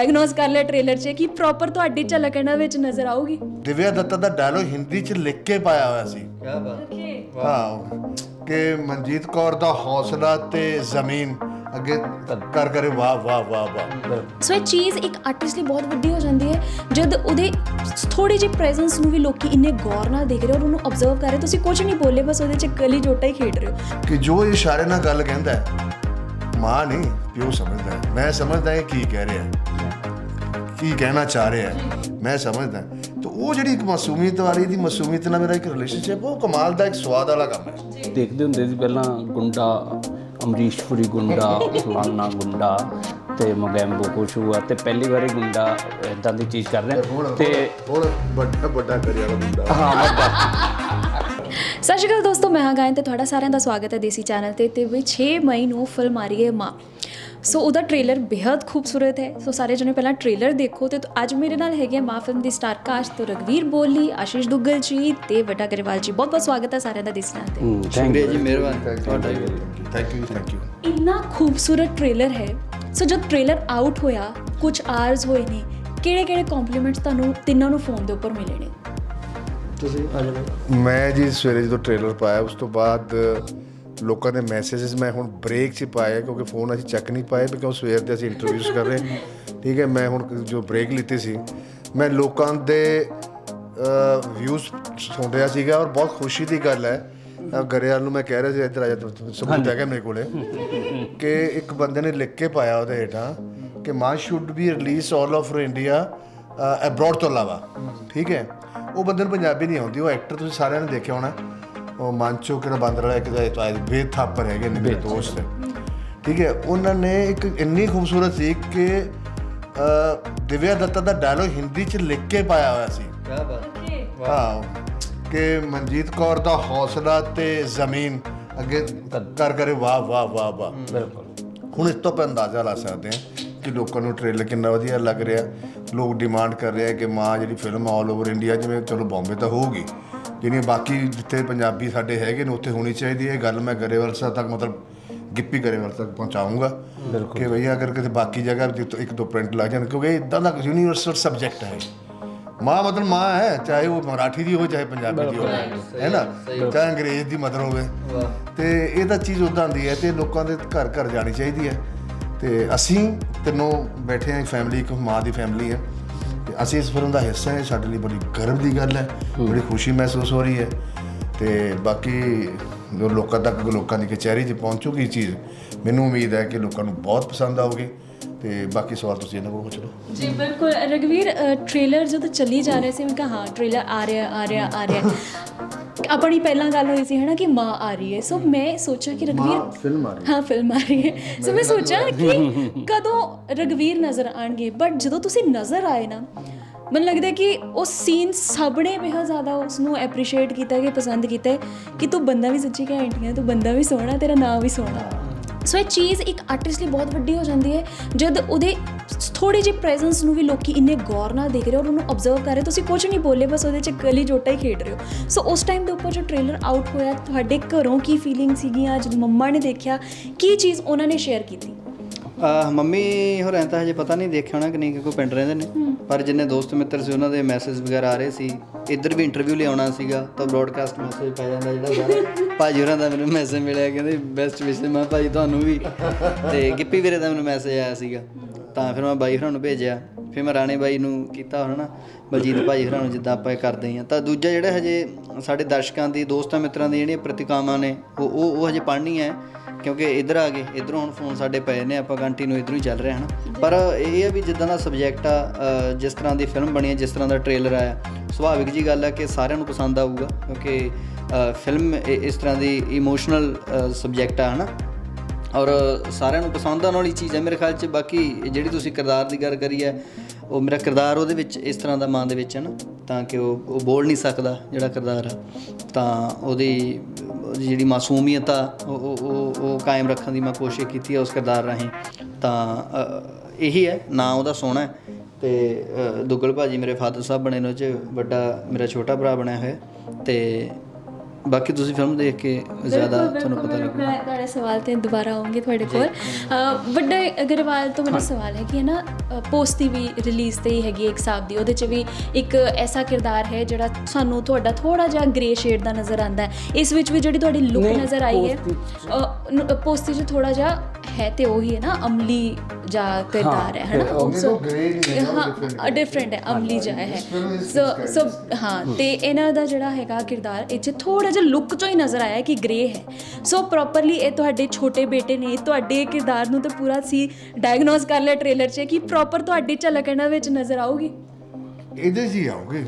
Diagnose ਕਰ ਲਿਆ trailer 'ਚ ਕਿ ਪ੍ਰੋਪਰ ਤੁਹਾਡੀ ਝਲਕ ਇਹਨਾਂ ਵਿੱਚ ਨਜ਼ਰ ਆਊਗੀ। ਦਿਵਿਆ ਦੱਤਾ ਦਾ ਡਾਇਲੋਗ ਹਿੰਦੀ ਚ ਲਿਖ ਕੇ ਪਾਇਆ ਹੋਇਆ ਸੀ। ਕੀ ਬਾਤ। ਹਾਂ ਕਿ ਮਨਜੀਤ ਕੌਰ ਦਾ ਹੌਸਲਾ ਤੇ ਜ਼ਮੀਨ ਅੱਗੇ ਕਰ ਕਰੇ ਵਾਹ ਵਾਹ ਵਾਹ ਵਾਹ। ਸੋ ਇਹ ਚੀਜ਼ ਇੱਕ ਆਰਟਿਸਟ ਲਈ ਬਹੁਤ ਵੱਡੀ ਹੋ ਜਾਂਦੀ ਹੈ ਜਦ ਉਹਦੇ ਥੋੜੀ ਜਿਹੀ ਪ੍ਰੈਜ਼ੈਂਸ ਨੂੰ ਵੀ ਲੋਕੀ ਇੰਨੇ ਗੌਰ ਨਾਲ ਦੇਖ ਰਹੇ ਔਰ ਉਹਨੂੰ ਆਬਜ਼ਰਵ ਕਰ ਰਹੇ ਤੁਸੀਂ ਕੁਝ ਨਹੀਂ ਬੋਲੇ ਬਸ ਉਹਦੇ 'ਚ ਗਲੀ ਜੋਟਾ ਹੀ ਖੇਡ ਰਹੇ ਹੋ। ਕਿ ਜੋ ਇਸ਼ਾਰੇ ਨਾਲ ਗੱਲ ਕਹਿੰਦਾ ਹੈ ਮਾਂ ਨਹੀਂ ਪਿਓ ਸਮਝਦਾ ਹੈ। ਮੈਂ ਸਮਝਦਾ ਇਹ ਕੀ ਕਹਿ ਰਿਹਾ ਹੈ। ਕੀ ਕਹਿਣਾ ਚਾਹ ਰਿਹਾ ਹੈ। ਮੈਂ ਸਮਝਦਾ ਤਾਂ ਉਹ ਜਿਹੜੀ ਇੱਕ ਮਾਸੂਮੀਅਤ ਵਾਲੀ ਦੀ ਮਾਸੂਮੀਅਤ ਨਾਲ ਮੇਰਾ ਇੱਕ ਰਿਲੇਸ਼ਨਸ਼ਿਪ ਉਹ ਕਮਾਲ ਦਾ ਇੱਕ ਸਵਾਦ ਵਾਲਾ ਕੰਮ ਹੈ। ਦੇਖਦੇ ਹੁੰਦੇ ਸੀ ਪਹਿਲਾਂ ਗੁੰਡਾ ਅਮਰੀਸ਼ਪੁਰੀ ਗੁੰਡਾ ਫਲਾਨਾ ਗੁੰਡਾ ਤੇ ਮਗੈਂਬੋ ਕੁਛ ਹੁਆ ਤੇ ਪਹਿਲੀ ਵਾਰੀ ਗੁੰਡਾ ਇਦਾਂ ਦੀ ਚੀਜ਼ ਕਰ ਰਿਹਾ ਤੇ ਹੁਣ ਵੱਡਾ ਵੱਡਾ ਕਰਿਆ ਮੁੰਡਾ ਹਾਂ ਵੱਡਾ। ਸਤਿ ਸ਼੍ਰੀ ਅਕਾਲ ਦੋਸਤੋ ਮੈਂ ਹਾਂ ਗਾਇਨ ਤੇ ਤੁਹਾਡਾ ਸਾਰਿਆਂ ਦਾ ਸਵਾਗਤ ਹੈ ਦੇਸੀ ਚੈਨਲ ਤੇ ਤੇ ਵੀ 6 ਮਈ ਨੂੰ ਫਿਲਮ ਆ ਰਹੀ ਹੈ ਮਾਂ। ਸੋ ਉਹਦਾ ਟ੍ਰੇਲਰ ਬੇहद ਖੂਬਸੂਰਤ ਹੈ। ਸੋ ਸਾਰੇ ਜਣੇ ਪਹਿਲਾਂ ਟ੍ਰੇਲਰ ਦੇਖੋ ਤੇ ਅੱਜ ਮੇਰੇ ਨਾਲ ਹੈਗੇ ਆ ਮਾਂ ਫਿਲਮ ਦੀ ਸਟਾਰ ਕਾਸਟ ਤੋਂ ਰਗਵੀਰ ਬੋਲੀ ਆਸ਼ੀਸ਼ ਦੁੱਗਲ ਜੀ ਤੇ ਵੱਡਾ ਗਰੇਵਾਲ ਜੀ। ਬਹੁਤ ਬਹੁਤ ਸਵਾਗਤ ਹੈ ਸਾਰਿਆਂ ਦਾ ਦੇਸੀ ਚੈਨਲ ਤੇ। ਥੈਂਕ ਸ਼ੁਕਰੀਆ ਜੀ ਮਿਹਰਬਾਨੀ। ਤੁਹਾਡਾ ਥੈਂਕ ਯੂ ਥੈਂਕ ਯੂ ਇੰਨਾ ਖੂਬਸੂਰਤ ਟ੍ਰੇਲਰ ਹੈ। ਸੋ ਜਦ ਟ੍ਰੇਲਰ ਆਊਟ ਹੋਇਆ ਕੁਝ ਆਰਸ ਹੋਏ ਨੇ ਕਿਹੜੇ ਕਿਹੜੇ ਕੰਪਲੀਮੈਂਟਸ ਤੁਹਾਨੂੰ ਤਿੰਨਾਂ ਨੂੰ ਫੋਨ ਦੇ ਉੱਪਰ ਮਿਲੇ ਨੇ? ਤੁਸੀਂ ਆ ਜਾਓ ਮੈਂ ਜੀ ਸਵੇਰੇ ਜਦੋਂ ਟ੍ਰੇਲਰ ਪਾਇਆ ਉਸ ਤੋਂ ਬਾਅਦ ਲੋਕਾਂ ਦੇ ਮੈਸੇजेस ਮੈਂ ਹੁਣ ਬ੍ਰੇਕ 'ਚ ਪਾਇਆ ਕਿਉਂਕਿ ਫੋਨ ਅਸੀਂ ਚੱਕ ਨਹੀਂ ਪਾਏ ਬਿਕੋਜ਼ ਸਵੇਰ ਦੇ ਅਸੀਂ ਇੰਟਰਵਿਊਜ਼ ਕਰ ਰਹੇ ਠੀਕ ਹੈ ਮੈਂ ਹੁਣ ਜੋ ਬ੍ਰੇਕ ਲਿੱਤੀ ਸੀ ਮੈਂ ਲੋਕਾਂ ਦੇ ਵਿਊਜ਼ ਸੁਣ ਰਿਹਾ ਸੀਗਾ ਔਰ ਬਹੁਤ ਖੁਸ਼ੀ ਦੀ ਗੱਲ ਹੈ। ਗਰੇਵਾਲ ਨੂੰ ਮੈਂ ਕਹਿ ਰਿਹਾ ਸੀ ਇੱਧਰ ਆ ਜਾ ਤੂੰ ਸਬੂਤ ਹੈਗਾ ਮੇਰੇ ਕੋਲੇ ਕਿ ਇੱਕ ਬੰਦੇ ਨੇ ਲਿਖ ਕੇ ਪਾਇਆ ਉਹਦੇ ਹੇਠਾਂ ਕਿ Maa should be release all over India abroad ਤੋਂ ਇਲਾਵਾ। ਠੀਕ ਹੈ ਉਹ ਬੰਦੇ ਨੂੰ ਪੰਜਾਬੀ ਨਹੀਂ ਆਉਂਦੀ ਉਹ ਐਕਟਰ ਤੁਸੀਂ ਸਾਰਿਆਂ ਨੇ ਦੇਖਿਆ ਹੋਣਾ। ਉਹ ਮਾਂਚੋ ਕਿਹੜਾ ਬਾਂਦਰ ਵਾਲਾ ਇੱਕ ਦਾ ਇਹ ਤਾਂ ਬੇਦ ਥਾਪਰ ਹੈਗੇ ਨੇ ਮੇਰੇ ਦੋਸਤ। ਠੀਕ ਹੈ ਉਹਨਾਂ ਨੇ ਇੱਕ ਇੰਨੀ ਖੂਬਸੂਰਤ ਸੀ ਕਿ ਦਿਵਿਆ ਦੱਤਾ ਦਾ ਡਾਇਲੋਗ ਹਿੰਦੀ ਚ ਲਿਖ ਕੇ ਪਾਇਆ ਹੋਇਆ ਸੀ। ਕੀ ਬਾਤ ਹਾਂ। ਕਿ ਮਨਜੀਤ ਕੌਰ ਦਾ ਹੌਸਲਾ ਤੇ ਜ਼ਮੀਨ ਅੱਗੇ ਕਰ ਕਰੇ ਵਾਹ ਵਾਹ ਵਾਹ ਵਾਹ। ਬਿਲਕੁਲ। ਹੁਣ ਇਸ ਤੋਂ ਆਪਾਂ ਅੰਦਾਜ਼ਾ ਲਾ ਸਕਦੇ ਹਾਂ ਕਿ ਲੋਕਾਂ ਨੂੰ ਟ੍ਰੇਲਰ ਕਿੰਨਾ ਵਧੀਆ ਲੱਗ ਰਿਹਾ। ਲੋਕ ਡਿਮਾਂਡ ਕਰ ਰਹੇ ਆ ਕਿ ਮਾਂ ਜਿਹੜੀ ਫਿਲਮ ਆਲ ਓਵਰ ਇੰਡੀਆ ਜਿਵੇਂ ਚਲੋ ਬੰਬੇ ਤਾਂ ਹੋਊਗੀ ਜਿਹੜੀਆਂ ਬਾਕੀ ਜਿੱਥੇ ਪੰਜਾਬੀ ਸਾਡੇ ਹੈਗੇ ਨੇ ਉੱਥੇ ਹੋਣੀ ਚਾਹੀਦੀ ਹੈ। ਇਹ ਗੱਲ ਮੈਂ ਗਰੇਵਾਲ ਸਾਹਿਬ ਤੱਕ ਮਤਲਬ ਗਿੱਪੀ ਗਰੇਵਾਲ ਤੱਕ ਪਹੁੰਚਾਉਂਗਾ ਕਿ ਭਈਆ ਅਗਰ ਕਿਤੇ ਬਾਕੀ ਜਗ੍ਹਾ ਜਿੱਥੋਂ ਇੱਕ ਦੋ ਪ੍ਰਿੰਟ ਲੱਗ ਜਾਣ ਕਿਉਂਕਿ ਇਦਾਂ ਦਾ ਯੂਨੀਵਰਸਲ ਸਬਜੈਕਟ ਹੈ ਮਾਂ ਮਤਲਬ ਮਾਂ ਹੈ ਚਾਹੇ ਉਹ ਮਰਾਠੀ ਦੀ ਹੋਵੇ ਚਾਹੇ ਪੰਜਾਬੀ ਦੀ ਹੋਵੇ ਹੈ ਨਾ? ਚਾਹੇ ਅੰਗਰੇਜ਼ ਦੀ ਮਦਰ ਹੋਵੇ। ਤੇ ਇਹ ਤਾਂ ਚੀਜ਼ ਉਦਾਂ ਦੀ ਹੈ ਤੇ ਲੋਕਾਂ ਦੇ ਘਰ ਘਰ ਜਾਣੀ ਚਾਹੀਦੀ ਹੈ। ਤੇ ਅਸੀਂ ਤਿੰਨੋਂ ਬੈਠੇ ਹਾਂ ਫੈਮਿਲੀ ਇੱਕ ਮਾਂ ਦੀ ਫੈਮਿਲੀ ਹੈ। ਤੇ ਅਸੀਂ ਇਸ ਫਿਲਮ ਦਾ ਹਿੱਸਾ ਹੈ ਸਾਡੇ ਲਈ ਬੜੀ ਗਰਵ ਦੀ ਗੱਲ ਹੈ ਬੜੀ ਖੁਸ਼ੀ ਮਹਿਸੂਸ ਹੋ ਰਹੀ ਹੈ। ਤੇ ਬਾਕੀ ਜੋ ਲੋਕਾਂ ਤੱਕ ਲੋਕਾਂ ਦੀ ਕਚਹਿਰੀ 'ਚ ਪਹੁੰਚੂਗੀ ਚੀਜ਼ ਮੈਨੂੰ ਉਮੀਦ ਹੈ ਕਿ ਲੋਕਾਂ ਨੂੰ ਬਹੁਤ ਪਸੰਦ ਆਊਗੀ। ਤੇ ਬਾਕੀ ਸਵਾਲ ਤੁਸੀਂ ਇਹਨਾਂ ਕੋਲ ਪੁੱਛ ਲਓ। ਜੀ ਬਿਲਕੁਲ। ਰਗਵੀਰ ਟ੍ਰੇਲਰ ਜਦੋਂ ਚੱਲੀ ਜਾ ਰਿਹਾ ਸੀ ਮੈਂ ਕਿਹਾ ਹਾਂ ਟ੍ਰੇਲਰ ਆ ਰਿਹਾ ਆ ਰਿਹਾ ਆ ਰਿਹਾ। ਆਪਣੀ ਪਹਿਲਾਂ ਗੱਲ ਹੋਈ ਸੀ ਹਨਾ ਕਿ ਮਾਂ ਆ ਰਹੀ ਹੈ। ਸੋ ਮੈਂ ਸੋਚਿਆ ਕਿ ਰਗਵੀਰ ਫਿਲਮ ਆ ਰਹੀ ਹਾਂ। ਫਿਲਮ ਆ ਰਹੀ ਹੈ। ਸੋ ਮੈਂ ਸੋਚਿਆ ਕਿ ਕਦੋਂ ਰਗਵੀਰ ਨਜ਼ਰ ਆਣਗੇ। ਬਟ ਜਦੋਂ ਤੁਸੀਂ ਨਜ਼ਰ ਆਏ ਨਾ ਮੈਨੂੰ ਲੱਗਦਾ ਕਿ ਉਹ ਸੀਨ ਸਭ ਨੇ ਬਹੁਤ ਜ਼ਿਆਦਾ ਉਸ ਨੂੰ ਐਪਰੀਸ਼ੀਏਟ ਕੀਤਾ ਕਿ ਪਸੰਦ ਕੀਤਾ ਕਿ ਤੂੰ ਬੰਦਾ ਵੀ ਸੱਚੀ ਘੈਂਟ ਹੈ ਤੂੰ ਬੰਦਾ ਵੀ ਸੋਹਣਾ ਤੇਰਾ ਨਾਮ ਵੀ ਸੋਹਣਾ। ਸੋ ਇਹ ਚੀਜ਼ ਇੱਕ ਆਰਟਿਸਟ ਲਈ ਬਹੁਤ ਵੱਡੀ ਹੋ ਜਾਂਦੀ ਹੈ, ਜਦ ਉਹਦੇ ਥੋੜੀ ਜਿਹੀ ਪ੍ਰੈਜ਼ੈਂਸ ਨੂੰ ਵੀ ਲੋਕੀ ਇੰਨੇ ਗੌਰ ਨਾਲ ਦੇਖ ਰਹੇ ਔਰ ਉਹਨੂੰ ਆਬਜ਼ਰਵ ਕਰ ਰਹੇ ਤੁਸੀਂ ਕੁਝ ਨਹੀਂ ਬੋਲੇ, ਬਸ ਉਹਦੇ 'ਚ ਗਲੀ ਜੋਟਾ ਹੀ ਖੇਡ ਰਹੇ ਹੋ। ਸੋ ਉਸ ਟਾਈਮ ਦੇ ਉੱਪਰ ਜੋ ਟ੍ਰੇਲਰ ਆਊਟ ਹੋਇਆ, ਤੁਹਾਡੇ ਘਰੋਂ ਕੀ ਫੀਲਿੰਗ ਸੀਗੀਆਂ, ਜਦ ਮੰਮਾ ਨੇ ਦੇਖਿਆ, ਕੀ ਚੀਜ਼ ਉਹਨਾਂ ਨੇ ਸ਼ੇਅਰ ਕੀਤੀ? ਆ ਮੰਮੀ ਹੋਰਾਂ ਤਾਂ ਹਜੇ ਪਤਾ ਨਹੀਂ ਦੇਖਿਆ ਹੋਣਾ ਕਿ ਨਹੀਂ ਕਿ ਕੋਈ ਪਿੰਡ ਰਹਿੰਦੇ ਨੇ। ਪਰ ਜਿੰਨੇ ਦੋਸਤ ਮਿੱਤਰ ਸੀ ਉਹਨਾਂ ਦੇ ਮੈਸੇਜ ਵਗੈਰਾ ਆ ਰਹੇ ਸੀ। ਇੱਧਰ ਵੀ ਇੰਟਰਵਿਊ ਲਿਆਉਣਾ ਸੀਗਾ ਤਾਂ ਬ੍ਰੌਡਕਾਸਟ ਮੈਸੇਜ ਪੈ ਜਾਂਦਾ ਜਿਹੜਾ ਸਾਰਾ। ਭਾਜੀ ਹੋਰਾਂ ਦਾ ਮੈਨੂੰ ਮੈਸੇਜ ਮਿਲਿਆ ਕਹਿੰਦੇ ਬੈਸਟ ਵਿਸ਼ੇ ਮੈਂ ਭਾਜੀ ਤੁਹਾਨੂੰ ਵੀ। ਤੇ ਗਿੱਪੀ ਵੀਰੇ ਦਾ ਮੈਨੂੰ ਮੈਸੇਜ ਆਇਆ ਸੀਗਾ। ਤਾਂ ਫਿਰ ਮੈਂ ਬਾਈ ਹੋਰਾਂ ਨੂੰ ਭੇਜਿਆ। ਫਿਰ ਮੈਂ ਰਾਣੇ ਬਾਈ ਨੂੰ ਕੀਤਾ ਹੋਣਾ ਨਾ ਬਲਜੀਤ ਭਾਈ ਹੋਰਾਂ ਨੂੰ ਜਿੱਦਾਂ ਆਪਾਂ ਇਹ ਕਰਦੇ ਹਾਂ। ਤਾਂ ਦੂਜਾ ਜਿਹੜਾ ਹਜੇ ਸਾਡੇ ਦਰਸ਼ਕਾਂ ਦੀ ਦੋਸਤਾਂ ਮਿੱਤਰਾਂ ਦੀ ਜਿਹੜੀਆਂ ਪ੍ਰਤੀਕਾਵਾਂ ਨੇ ਉਹ ਉਹ ਉਹ ਹਜੇ ਪੜ੍ਹਨੀ ਹੈ। ਕਿਉਂਕਿ ਇੱਧਰ ਆ ਗਏ ਇੱਧਰੋਂ ਹੁਣ ਫੋਨ ਸਾਡੇ ਪਏ ਨੇ, ਆਪਾਂ ਕੰਟੀਨਿਊ ਇੱਧਰੋਂ ਹੀ ਚੱਲ ਰਿਹਾ ਹਨ? ਪਰ ਇਹ ਹੈ ਵੀ ਜਿੱਦਾਂ ਦਾ ਸਬਜੈਕਟ ਆ ਜਿਸ ਤਰ੍ਹਾਂ ਦੀ ਫਿਲਮ ਬਣੀ ਹੈ, ਜਿਸ ਤਰ੍ਹਾਂ ਦਾ ਟ੍ਰੇਲਰ ਆਇਆ, ਸੁਭਾਵਿਕ ਜੀ ਗੱਲ ਹੈ ਕਿ ਸਾਰਿਆਂ ਨੂੰ ਪਸੰਦ ਆਊਗਾ, ਕਿਉਂਕਿ ਫਿਲਮ ਇ- ਇਸ ਤਰ੍ਹਾਂ ਦੀ ਇਮੋਸ਼ਨਲ ਸਬਜੈਕਟ ਆ, ਹਨਾ? ਔਰ ਸਾਰਿਆਂ ਨੂੰ ਪਸੰਦ ਆਉਣ ਵਾਲੀ ਚੀਜ਼ ਹੈ ਮੇਰੇ ਖਿਆਲ 'ਚ, ਬਾਕੀ ਜਿਹੜੀ ਤੁਸੀਂ ਕਿਰਦਾਰ ਦੀ ਗੱਲ ਕਰੀ ਹੈ ਉਹ ਮੇਰਾ ਕਿਰਦਾਰ ਉਹਦੇ ਵਿੱਚ ਇਸ ਤਰ੍ਹਾਂ ਦਾ ਮਾਂ ਦੇ ਵਿੱਚ ਹੈ ਨਾ ਤਾਂ ਕਿ ਉਹ ਉਹ ਬੋਲ ਨਹੀਂ ਸਕਦਾ ਜਿਹੜਾ ਕਿਰਦਾਰ ਆ ਤਾਂ ਉਹਦੀ ਉਹਦੀ ਜਿਹੜੀ ਮਾਸੂਮੀਅਤ ਆ ਉਹ ਉਹ- ਉਹ ਉਹ ਕਾਇਮ ਰੱਖਣ ਦੀ ਮੈਂ ਕੋਸ਼ਿਸ਼ ਕੀਤੀ ਆ ਉਸ ਕਿਰਦਾਰ ਰਾਹੀਂ। ਤਾਂ ਇਹੀ ਹੈ ਨਾਂ ਉਹਦਾ ਸੋਹਣਾ ਹੈ। ਤੇ ਅ, ਦੁੱਗਲ ਭਾਜੀ ਮੇਰੇ ਫਾਦਰ ਸਾਹਿਬ ਬਣੇ ਨੇ ਉਹ 'ਚ ਵੱਡਾ ਮੇਰਾ ਛੋਟਾ ਭਰਾ ਬਣਿਆ ਹੋਇਆ ਤੇ ਬਾਕੀ ਤੁਸੀਂ ਫਿਲਮ ਦੇਖ ਕੇ ਜ਼ਿਆਦਾ ਤੁਹਾਨੂੰ ਪਤਾ ਬਿਲਕੁਲ, ਲੱਗੂ ਮੈਂ ਤੁਹਾਡੇ ਸਵਾਲ ਤੇ ਦੁਬਾਰਾ ਆਉਂਗੀ ਤੁਹਾਡੇ ਕੋਲ। ਵੱਡਾ ਅਗਰਵਾਲ ਤੋਂ ਮੇਰਾ ਸਵਾਲ ਹੈ ਕਿ ਹੈ ਨਾ ਪੋਸਟ ਦੀ ਵੀ ਰਿਲੀਜ਼ ਤੇ ਹੀ ਹੈਗੀ ਇੱਕ ਸਾਬ ਦੀ। ਉਹਦੇ ਚ ਵੀ ਇੱਕ ਐਸਾ ਕਿਰਦਾਰ ਹੈ ਜਿਹੜਾ ਸਾਨੂੰ ਤੁਹਾਡਾ ਥੋੜਾ ਜਿਹਾ ਗ੍ਰੇ ਸ਼ੇਡ ਦਾ ਨਜ਼ਰ ਆਉਂਦਾ ਹੈ। ਇਸ ਵਿੱਚ ਵੀ ਜਿਹੜੀ ਤੁਹਾਡੀ ਲੁੱਕ ਨਜ਼ਰ ਆਈ ਹੈ ਪੋਸਤੀ ਪੋਸਤੀ ਚ ਥੋੜਾ ਜਿਹਾ ਹੈ ਤੇ ਉਹੀ ਹੈ ਨਾ ਅਮਲੀ ਜਾ ਕਿਰਦਾਰ ਹੈ ਹੈ ਨਾ ਉਹ So, gray ਨਹੀਂ ਹੈ, ਡਿਫਰੈਂਟ ਹੈ ਅਮਲੀ ਜਾ ਹੈ। ਸੋ ਸੋ ਹਾਂ ਤੇ ਇਹਨਾਂ ਦਾ ਜਿਹੜਾ ਹੈਗਾ ਕਿਰਦਾਰ ਇਹ 'ਚ ਥੋੜਾ ਜਿਹਾ ਲੁੱਕ ਚੋਂ ਹੀ ਨਜ਼ਰ ਆਇਆ ਕਿ ਗ੍ਰੇ ਹੈ। ਸੋ ਪ੍ਰੋਪਰਲੀ ਇਹ ਤੁਹਾਡੇ ਛੋਟੇ ਬੇਟੇ ਨੇ ਤੁਹਾਡੇ ਕਿਰਦਾਰ ਨੂੰ ਤਾਂ ਪੂਰਾ ਸੀ ਡਾਇਗਨੋਸ ਕਰ ਲਿਆ ਟ੍ਰੇਲਰ 'ਚ ਕਿ ਪ੍ਰੋਪਰ ਤੁਹਾਡੀ ਝਲਕ ਇਹਨਾਂ ਵਿੱਚ ਨਜ਼ਰ ਆਊਗੀ। ਇਹਦੇ ਹੀ ਆਉਗੇ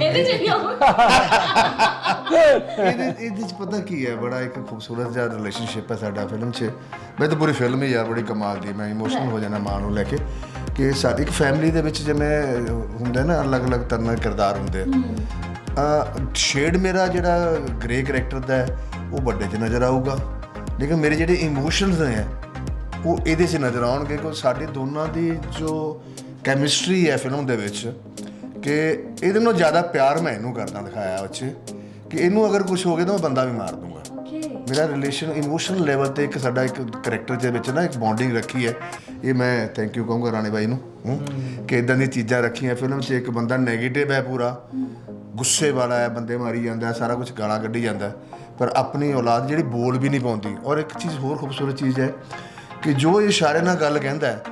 ਇਹਦੇ 'ਚ ਵੀ ਆਊਗੀ? ਇਹਦੇ ਇਹਦੇ 'ਚ ਪਤਾ ਕੀ ਹੈ, ਬੜਾ ਇੱਕ ਖੂਬਸੂਰਤ ਜਿਹਾ ਰਿਲੇਸ਼ਨਸ਼ਿਪ ਹੈ ਸਾਡਾ ਫਿਲਮ 'ਚ। ਮੈਂ ਤਾਂ ਪੂਰੀ ਫਿਲਮ ਹੀ ਯਾਰ ਬੜੀ ਕਮਾਲ ਦੀ, ਮੈਂ ਇਮੋਸ਼ਨਲ ਹੋ ਜਾਣਾ ਮਾਂ ਨੂੰ ਲੈ ਕੇ। ਕਿ ਸਾਡੀ ਇੱਕ ਫੈਮਿਲੀ ਦੇ ਵਿੱਚ ਜਿਵੇਂ ਹੁੰਦੇ ਨਾ, ਅਲੱਗ-ਅਲੱਗ ਤਰ੍ਹਾਂ ਦੇ ਕਿਰਦਾਰ ਹੁੰਦੇ ਆ। ਸ਼ੇਡ ਮੇਰਾ ਜਿਹੜਾ ਗ੍ਰੇ ਕੈਰੈਕਟਰ ਦਾ ਹੈ, ਉਹ ਵੱਡੇ 'ਚ ਨਜ਼ਰ ਆਊਗਾ। ਲੇਕਿਨ ਮੇਰੇ ਜਿਹੜੇ ਇਮੋਸ਼ਨਸ ਨੇ, ਉਹ ਇਹਦੇ 'ਚ ਨਜ਼ਰ ਆਉਣਗੇ ਕਿ ਸਾਡੇ ਦੋਨਾਂ ਦੀ ਜੋ ਕੈਮਿਸਟਰੀ ਹੈ ਫਿਲਮ ਦੇ ਵਿੱਚ, ਕਿ ਇਹਦੇ ਨਾਲੋਂ ਜ਼ਿਆਦਾ ਪਿਆਰ ਮੈਂ ਇਹਨੂੰ ਕਰਦਾ ਦਿਖਾਇਆ ਉਹ 'ਚ। ਕਿ ਇਹਨੂੰ ਅਗਰ ਕੁਝ ਹੋ ਗਿਆ ਤਾਂ ਮੈਂ ਬੰਦਾ ਵੀ ਮਾਰ ਦੂੰਗਾ। ਓਕੇ ਮੇਰਾ ਰਿਲੇਸ਼ਨ ਇਮੋਸ਼ਨਲ ਲੈਵਲ ਤੇ ਇੱਕ ਸਾਡਾ ਇੱਕ ਕੈਰੈਕਟਰ ਦੇ ਵਿੱਚ ਨਾ ਇੱਕ ਬੌਂਡਿੰਗ ਰੱਖੀ ਹੈ। ਇਹ ਮੈਂ ਥੈਂਕ ਯੂ ਕਹੂੰਗਾ ਰਾਣੇ ਬਾਈ ਨੂੰ ਹੂੰ, ਕਿ ਇਦਾਂ ਦੀਆਂ ਚੀਜ਼ਾਂ ਰੱਖੀਆਂ ਫਿਲਮ 'ਚ ਇੱਕ ਬੰਦਾ 네ਗੇਟਿਵ ਹੈ ਪੂਰਾ ਗੁੱਸੇ ਵਾਲਾ ਹੈ ਬੰਦੇ ਮਾਰੀ ਜਾਂਦਾ ਹੈ ਸਾਰਾ ਕੁਝ ਗਾਲਾਂ ਕੱਢੀ ਜਾਂਦਾ। ਹੈ, ਪਰ ਆਪਣੀ ਔਲਾਦ ਜਿਹੜੀ ਬੋਲ ਵੀ ਨਹੀਂ ਪਾਉਂਦੀ। ਔਰ ਇੱਕ ਚੀਜ਼ ਹੋਰ ਖੂਬਸੂਰਤ ਚੀਜ਼ ਹੈ ਕਿ ਜੋ ਇਹ ਇਸ਼ਾਰੇ ਨਾਲ ਗੱਲ ਕਹਿੰਦਾ ਹੈ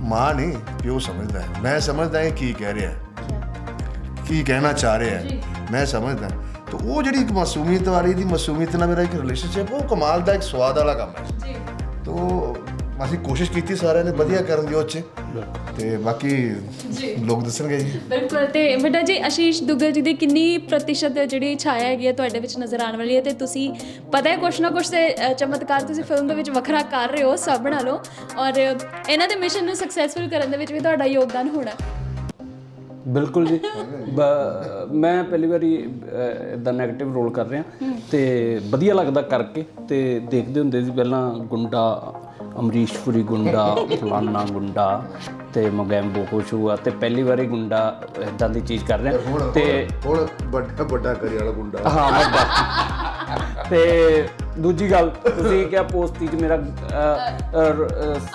ਮਾਂ ਨਹੀਂ ਪਿਓ ਸਮਝਦਾ ਹੈ। ਮੈਂ ਸਮਝਦਾ ਇਹ ਕੀ ਕਹਿ ਰਿਹਾ ਹੈ। ਕੀ ਕਹਿਣਾ ਚਾਹ ਰਿਹਾ ਹੈ। ਮੈਂ ਸਮਝਦਾ। ਤਾਂ ਉਹ ਜਿਹੜੀ ਇੱਕ ਮਾਸੂਮੀਅਤ ਵਾਲੀ ਦੀ ਮਾਸੂਮੀਅਤ ਨਾਲ ਮੇਰਾ ਇੱਕ ਰਿਲੇਸ਼ਨਸ਼ਿਪ ਉਹ ਕਮਾਲ ਦਾ ਇੱਕ ਸਵਾਦ ਵਾਲਾ ਕੰਮ ਹੈ। ਜੀ। ਤੋ ਅਸੀਂ ਕੋਸ਼ਿਸ਼ ਕੀਤੀ ਸਾਰਿਆਂ ਨੇ ਵਧੀਆ ਕਰਨ ਦੀ ਉਹ 'ਚ। ਤੇ ਬਾਕੀ ਲੋਕ ਦੱਸਣਗੇ ਜੀ। ਬਿਲਕੁਲ। ਤੇ ਬੇਟਾ ਜੀ ਆਸ਼ੀਸ਼ ਦੁੱਗਲ ਜੀ ਦੀ ਕਿੰਨੀ ਪ੍ਰਤੀਸ਼ਤ ਜਿਹੜੀ ਛਾਇਆ ਹੈਗੀ ਹੈ ਤੁਹਾਡੇ ਵਿੱਚ ਨਜ਼ਰ ਆਉਣ ਵਾਲੀ ਹੈ ਤੇ ਤੁਸੀਂ ਪਤਾ ਹੈ ਕੁਛ ਨਾ ਕੁਛ ਤੇ ਚਮਤਕਾਰ ਤੁਸੀਂ ਫਿਲਮ ਦੇ ਵਿੱਚ ਵੱਖਰਾ ਕਰ ਰਹੇ ਹੋ ਸਭ ਨਾਲੋਂ ਔਰ ਇਹਨਾਂ ਦੇ ਮਿਸ਼ਨ ਨੂੰ ਸਕਸੈਸਫੁਲ ਕਰਨ ਦੇ ਵਿੱਚ ਵੀ ਤੁਹਾਡਾ ਯੋਗਦਾਨ ਹੋਣਾ। ਬਿਲਕੁਲ ਜੀ। ਬ- ਮੈਂ ਪਹਿਲੀ ਵਾਰੀ ਇਦਾਂ 네ਗੇਟਿਵ ਰੋਲ ਕਰ ਰਿਹਾ। ਤੇ ਵਧੀਆ ਲੱਗਦਾ ਕਰਕੇ ਤੇ ਦੇਖਦੇ ਹੁੰਦੇ ਸੀ ਪਹਿਲਾਂ ਗੁੰਡਾ ਅਮਰੀਸ਼ਪੁਰੀ ਗੁੰਡਾ ਫਲਾਨਾ ਗੁੰਡਾ ਤੇ ਮਗੈਂਬੋ ਖੁਸ਼ੂਆ ਤੇ ਪਹਿਲੀ ਵਾਰੀ ਗੁੰਡਾ ਇਦਾਂ ਦੀ ਚੀਜ਼ ਕਰ ਰਿਹਾ। ਤੇ ਹੁਣ ਵੱਡਾ ਵੱਡਾ ਕਰੀ ਵਾਲਾ ਗੁੰਡਾ। ਹਾਂ ਵੱਡਾ। ਤੇ ਦੂਜੀ ਗੱਲ ਤੁਸੀਂ ਕਿਹਾ ਪੋਸਤੀ 'ਚ ਮੇਰਾ ਅ, ਅ,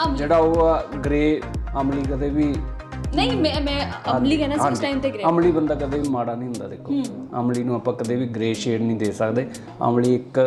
ਅ, ਜਿਹੜਾ ਉਹ ਗ੍ਰੇ ਅਮਲੀ ਕਦੇ ਵੀ ਨਹੀਂ ਮੈਂ ਮੈਂ ਅਮਲੀ ਕਹਿਣਾ ਸੀ ਉਸ ਟਾਈਮ ਤੇ ਗ੍ਰੇ ਅਮਲੀ ਬੰਦਾ ਕਦੇ ਵੀ ਮਾੜਾ ਨਹੀਂ ਹੁੰਦਾ ਦੇਖੋ। ਅਮਲੀ ਨੂੰ ਆਪਾਂ ਕਦੇ ਵੀ ਗ੍ਰੇ ਸ਼ੇਡ ਨਹੀਂ ਦੇ ਸਕਦੇ। ਅਮਲੀ ਇੱਕ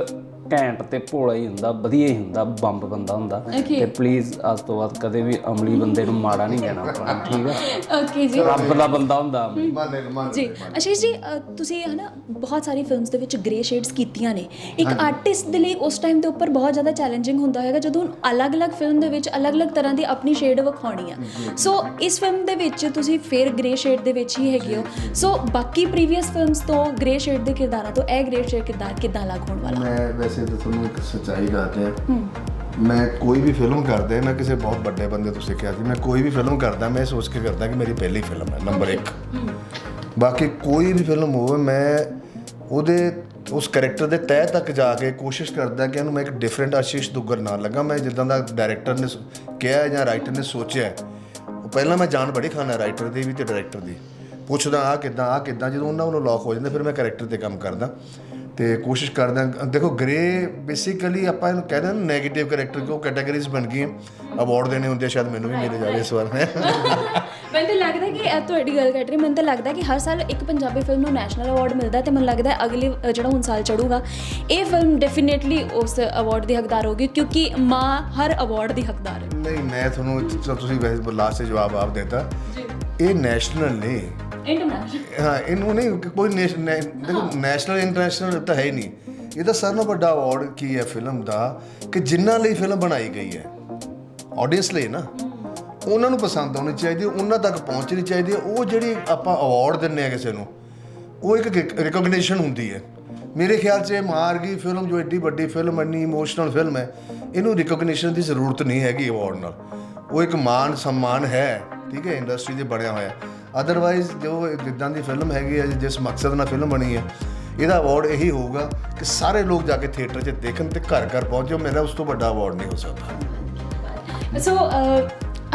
ਘੈਂਟ ਤੇ ਭੋਲਾ ਹੀ ਹੁੰਦਾ ਵਧੀਆ ਹੀ ਹੁੰਦਾ ਬੰਬ ਬੰਦਾ ਹੁੰਦਾ. ਤੇ ਪਲੀਜ਼ ਅੱਜ ਤੋਂ ਬਾਅਦ ਕਦੇ ਵੀ ਅਮਲੀ ਬੰਦੇ ਨੂੰ ਮਾੜਾ ਨਹੀਂ ਕਹਿਣਾ ਆਪਾਂ ਠੀਕ ਹੈ ਓਕੇ ਜੀ। ਰੱਬ ਦਾ ਬੰਦਾ ਹੁੰਦਾ ਅਮਲੀ। ਮਾਨੇ ਮਾਨੇ ਜੀ ਆਸ਼ੀਸ਼ ਜੀ ਤੁਸੀਂ ਹਨਾ ਬਹੁਤ ਸਾਰੀ ਫਿਲਮਸ ਦੇ ਵਿੱਚ ਗ੍ਰੇ ਸ਼ੇਡਸ ਕੀਤੀਆਂ ਨੇ। ਇੱਕ ਆਰਟਿਸਟ ਦੇ ਲਈ ਉਸ ਟਾਈਮ ਦੇ ਉੱਪਰ ਬਹੁਤ ਜ਼ਿਆਦਾ ਚੈਲੰਜਿੰਗ ਹੁੰਦਾ ਹੈਗਾ ਜਦੋਂ ਅਲੱਗ-ਅਲੱਗ ਫਿਲਮ ਦੇ ਵਿੱਚ ਅਲੱਗ-ਅਲੱਗ ਤਰ੍ਹਾਂ ਦੀ ਆਪਣੀ ਸ਼ੇਡ ਵਿਖਾਉਣੀ ਆ। ਸੋ ਇਸ ਫਿਲਮ ਦੇ ਵਿੱਚ ਤੁਸੀਂ ਫਿਰ ਗ੍ਰੇ ਸ਼ੇਡ ਦੇ ਵਿੱਚ ਹੀ ਹੈਗੇ ਹੋ। ਸੋ ਬਾਕੀ ਪ੍ਰੀਵੀਅਸ ਫਿਲਮਸ ਤੋਂ ਗ੍ਰੇ ਸ਼ੇਡ ਦੇ ਕਿਰਦਾਰਾਂ ਤੋਂ ਇਹ ਗ੍ਰੇ ਸ਼ੇਡ ਕਿਰਦਾਰ ਕਿੱਦਾਂ ਅਲੱਗ ਹੋਣ ਵਾਲਾ? ਮੈਂ ਵੈਸੇ ਤਾਂ ਤੁਹਾਨੂੰ ਇੱਕ ਸੱਚਾਈ ਗੱਲ ਹੈ। ਮੈਂ ਕੋਈ ਵੀ ਫਿਲਮ ਕਰਦਾ ਮੈਂ ਕਿਸੇ ਬਹੁਤ ਵੱਡੇ ਬੰਦੇ ਤੋਂ ਸਿੱਖਿਆ ਸੀ ਮੈਂ ਕੋਈ ਵੀ ਫਿਲਮ ਕਰਦਾ ਮੈਂ ਸੋਚ ਕੇ ਕਰਦਾ ਕਿ ਮੇਰੀ ਪਹਿਲੀ ਫਿਲਮ ਹੈ ਨੰਬਰ 1 ਬਾਕੀ ਕੋਈ ਵੀ ਫਿਲਮ ਹੋਵੇ ਮੈਂ ਉਹਦੇ ਉਸ ਕੈਰੈਕਟਰ ਦੇ ਤਹਿ ਤੱਕ ਜਾ ਕੇ ਕੋਸ਼ਿਸ਼ ਕਰਦਾ ਕਿ ਇਹਨੂੰ ਮੈਂ ਇੱਕ ਡਿਫਰੈਂਟ ਆਸ਼ੀਸ਼ ਦੁੱਗਰ ਨਾਲ ਲੱਗਾ। ਮੈਂ ਜਿੱਦਾਂ ਦਾ ਡਾਇਰੈਕਟਰ ਨੇ ਕਿਹਾ ਜਾਂ ਰਾਈਟਰ ਨੇ ਸੋਚਿਆ ਉਹ ਪਹਿਲਾਂ ਮੈਂ ਜਾਣ ਬੜੀ ਖਾਨਾ ਰਾਈਟਰ ਦੀ ਵੀ ਤੇ ਡਾਇਰੈਕਟਰ ਦੀ। ਪੁੱਛਦਾ ਆ ਕਿੱਦਾਂ ਆ ਕਿੱਦਾਂ ਜਦੋਂ ਉਹਨਾਂ ਵੱਲੋਂ ਲੌਕ ਹੋ ਜਾਂਦਾ ਫਿਰ ਮੈਂ ਕੈਰੈਕਟਰ ਤੇ ਕੰਮ ਕਰਦਾ। ਤੇ ਕੋਸ਼ਿਸ਼ ਕਰਦਾ ਦੇਖੋ ਗ੍ਰੇ ਬੇਸਿਕਲੀ ਆਪਾਂ ਇਹਨੂੰ ਕਹਿੰਦੇ ਨਾ 네ਗੇਟਿਵ ਕੈਰੈਕਟਰ ਕੋ ਕੈਟਾਗਰੀਜ਼ ਬਣ ਗਈਆਂ। ਅਵਾਰਡ ਦੇਣੇ ਹੁੰਦੇ ਸ਼ਾਇਦ ਮੈਨੂੰ ਵੀ ਮਿਲ ਜਾਵੇ ਇਸ ਵਾਰ। ਮੈਨੂੰ ਤਾਂ ਲੱਗਦਾ ਕਿ ਇਹ ਤੁਹਾਡੀ ਗੱਲ ਕਰ ਰਹੀ ਮੈਨੂੰ ਤਾਂ ਲੱਗਦਾ ਕਿ ਹਰ ਸਾਲ ਇੱਕ ਪੰਜਾਬੀ ਫਿਲਮ ਨੂੰ ਨੈਸ਼ਨਲ ਅਵਾਰਡ ਮਿਲਦਾ ਤੇ ਮੈਨੂੰ ਲੱਗਦਾ ਹੈ ਅਗਲੇ ਜਿਹੜਾ ਹੁਣ ਸਾਲ ਚੜੂਗਾ ਇਹ ਫਿਲਮ ਡੈਫੀਨੇਟਲੀ ਉਸ ਅਵਾਰਡ ਦੀ ਹੱਕਦਾਰ ਹੋਗੀ ਕਿਉਂਕਿ ਮਾਂ ਹਰ ਅਵਾਰਡ ਦੀ ਹੱਕਦਾਰ ਹੈ। ਨਹੀਂ ਮੈਂ ਤੁਹਾਨੂੰ ਤੁਸੀਂ ਵੈਸੇ ਲਾਸਟ ਜਵਾਬ ਆਪ ਦੇਤਾ। ਇਹ ਨੈਸ਼ਨਲ ਨਹੀਂ ਇੰਟਰਨੈਸ਼ਨਲ ਹਾਂ ਇਹਨੂੰ ਨਹੀਂ ਕੋਈ ਨੈਸ਼- ਨੈ- ਦੇਖੋ ਨੈਸ਼ਨਲ ਇੰਟਰਨੈਸ਼ਨਲ ਤਾਂ ਹੈ ਹੀ ਨਹੀਂ। ਇਹ ਤਾਂ ਸਾਰਿਆਂ ਨਾਲੋਂ ਵੱਡਾ ਅਵਾਰਡ ਕੀ ਹੈ ਫਿਲਮ ਦਾ ਕਿ ਜਿਨ੍ਹਾਂ ਲਈ ਫਿਲਮ ਬਣਾਈ ਗਈ ਹੈ। ਆਡੀਅנס ਲਈ ਨਾ। ਉਹਨਾਂ ਨੂੰ ਪਸੰਦ ਆਉਣੀ ਚਾਹੀਦੀ ਹੈ, ਉਹਨਾਂ ਤੱਕ ਪਹੁੰਚਣੀ ਚਾਹੀਦੀ ਹੈ। ਉਹ ਜਿਹੜੀ ਆਪਾਂ ਅਵਾਰਡ ਦਿੰਨੇ ਆ ਕਿਸੇ ਨੂੰ ਉਹ ਇੱਕ ਰਿਕੋਗਨੀਸ਼ਨ ਹੁੰਦੀ ਹੈ। ਮੇਰੇ ਖਿਆਲ 'ਚ ਇਹ ਮਾਰਗੀ ਫਿਲਮ ਜੋ ਏਡੀ ਵੱਡੀ ਫਿਲਮ ਇੰਨੀ ਇਮੋਸ਼ਨਲ ਫਿਲਮ ਹੈ ਇਹਨੂੰ ਰਿਕੋਗਨੀਸ਼ਨ ਦੀ ਜ਼ਰੂਰਤ ਨਹੀਂ ਹੈਗੀ ਅਵਾਰਡ ਨਾਲ। ਉਹ ਇੱਕ ਮਾਨ ਸਨਮਾਨ ਹੈ ਠੀਕ ਹੈ ਇੰਡਸਟਰੀ 'ਚ ਬਣਿਆ ਹੋਇਆ। ਅਦਰਵਾਈਜ਼ ਜੋ ਜਿੱਦਾਂ ਦੀ ਫਿਲਮ ਹੈਗੀ ਹੈ ਜਿਸ ਮਕਸਦ ਨਾਲ ਫਿਲਮ ਬਣੀ ਹੈ ਇਹਦਾ ਅਵਾਰਡ ਇਹੀ ਹੋਊਗਾ ਕਿ ਸਾਰੇ ਲੋਕ ਜਾ ਕੇ ਥੀਏਟਰ 'ਚ ਦੇਖਣ ਤੇ ਘਰ ਘਰ ਪਹੁੰਚੋ। ਮੇਰਾ ਉਸ ਤੋਂ ਵੱਡਾ ਅਵਾਰਡ ਨਹੀਂ ਹੋ ਸਕਦਾ। ਸੋ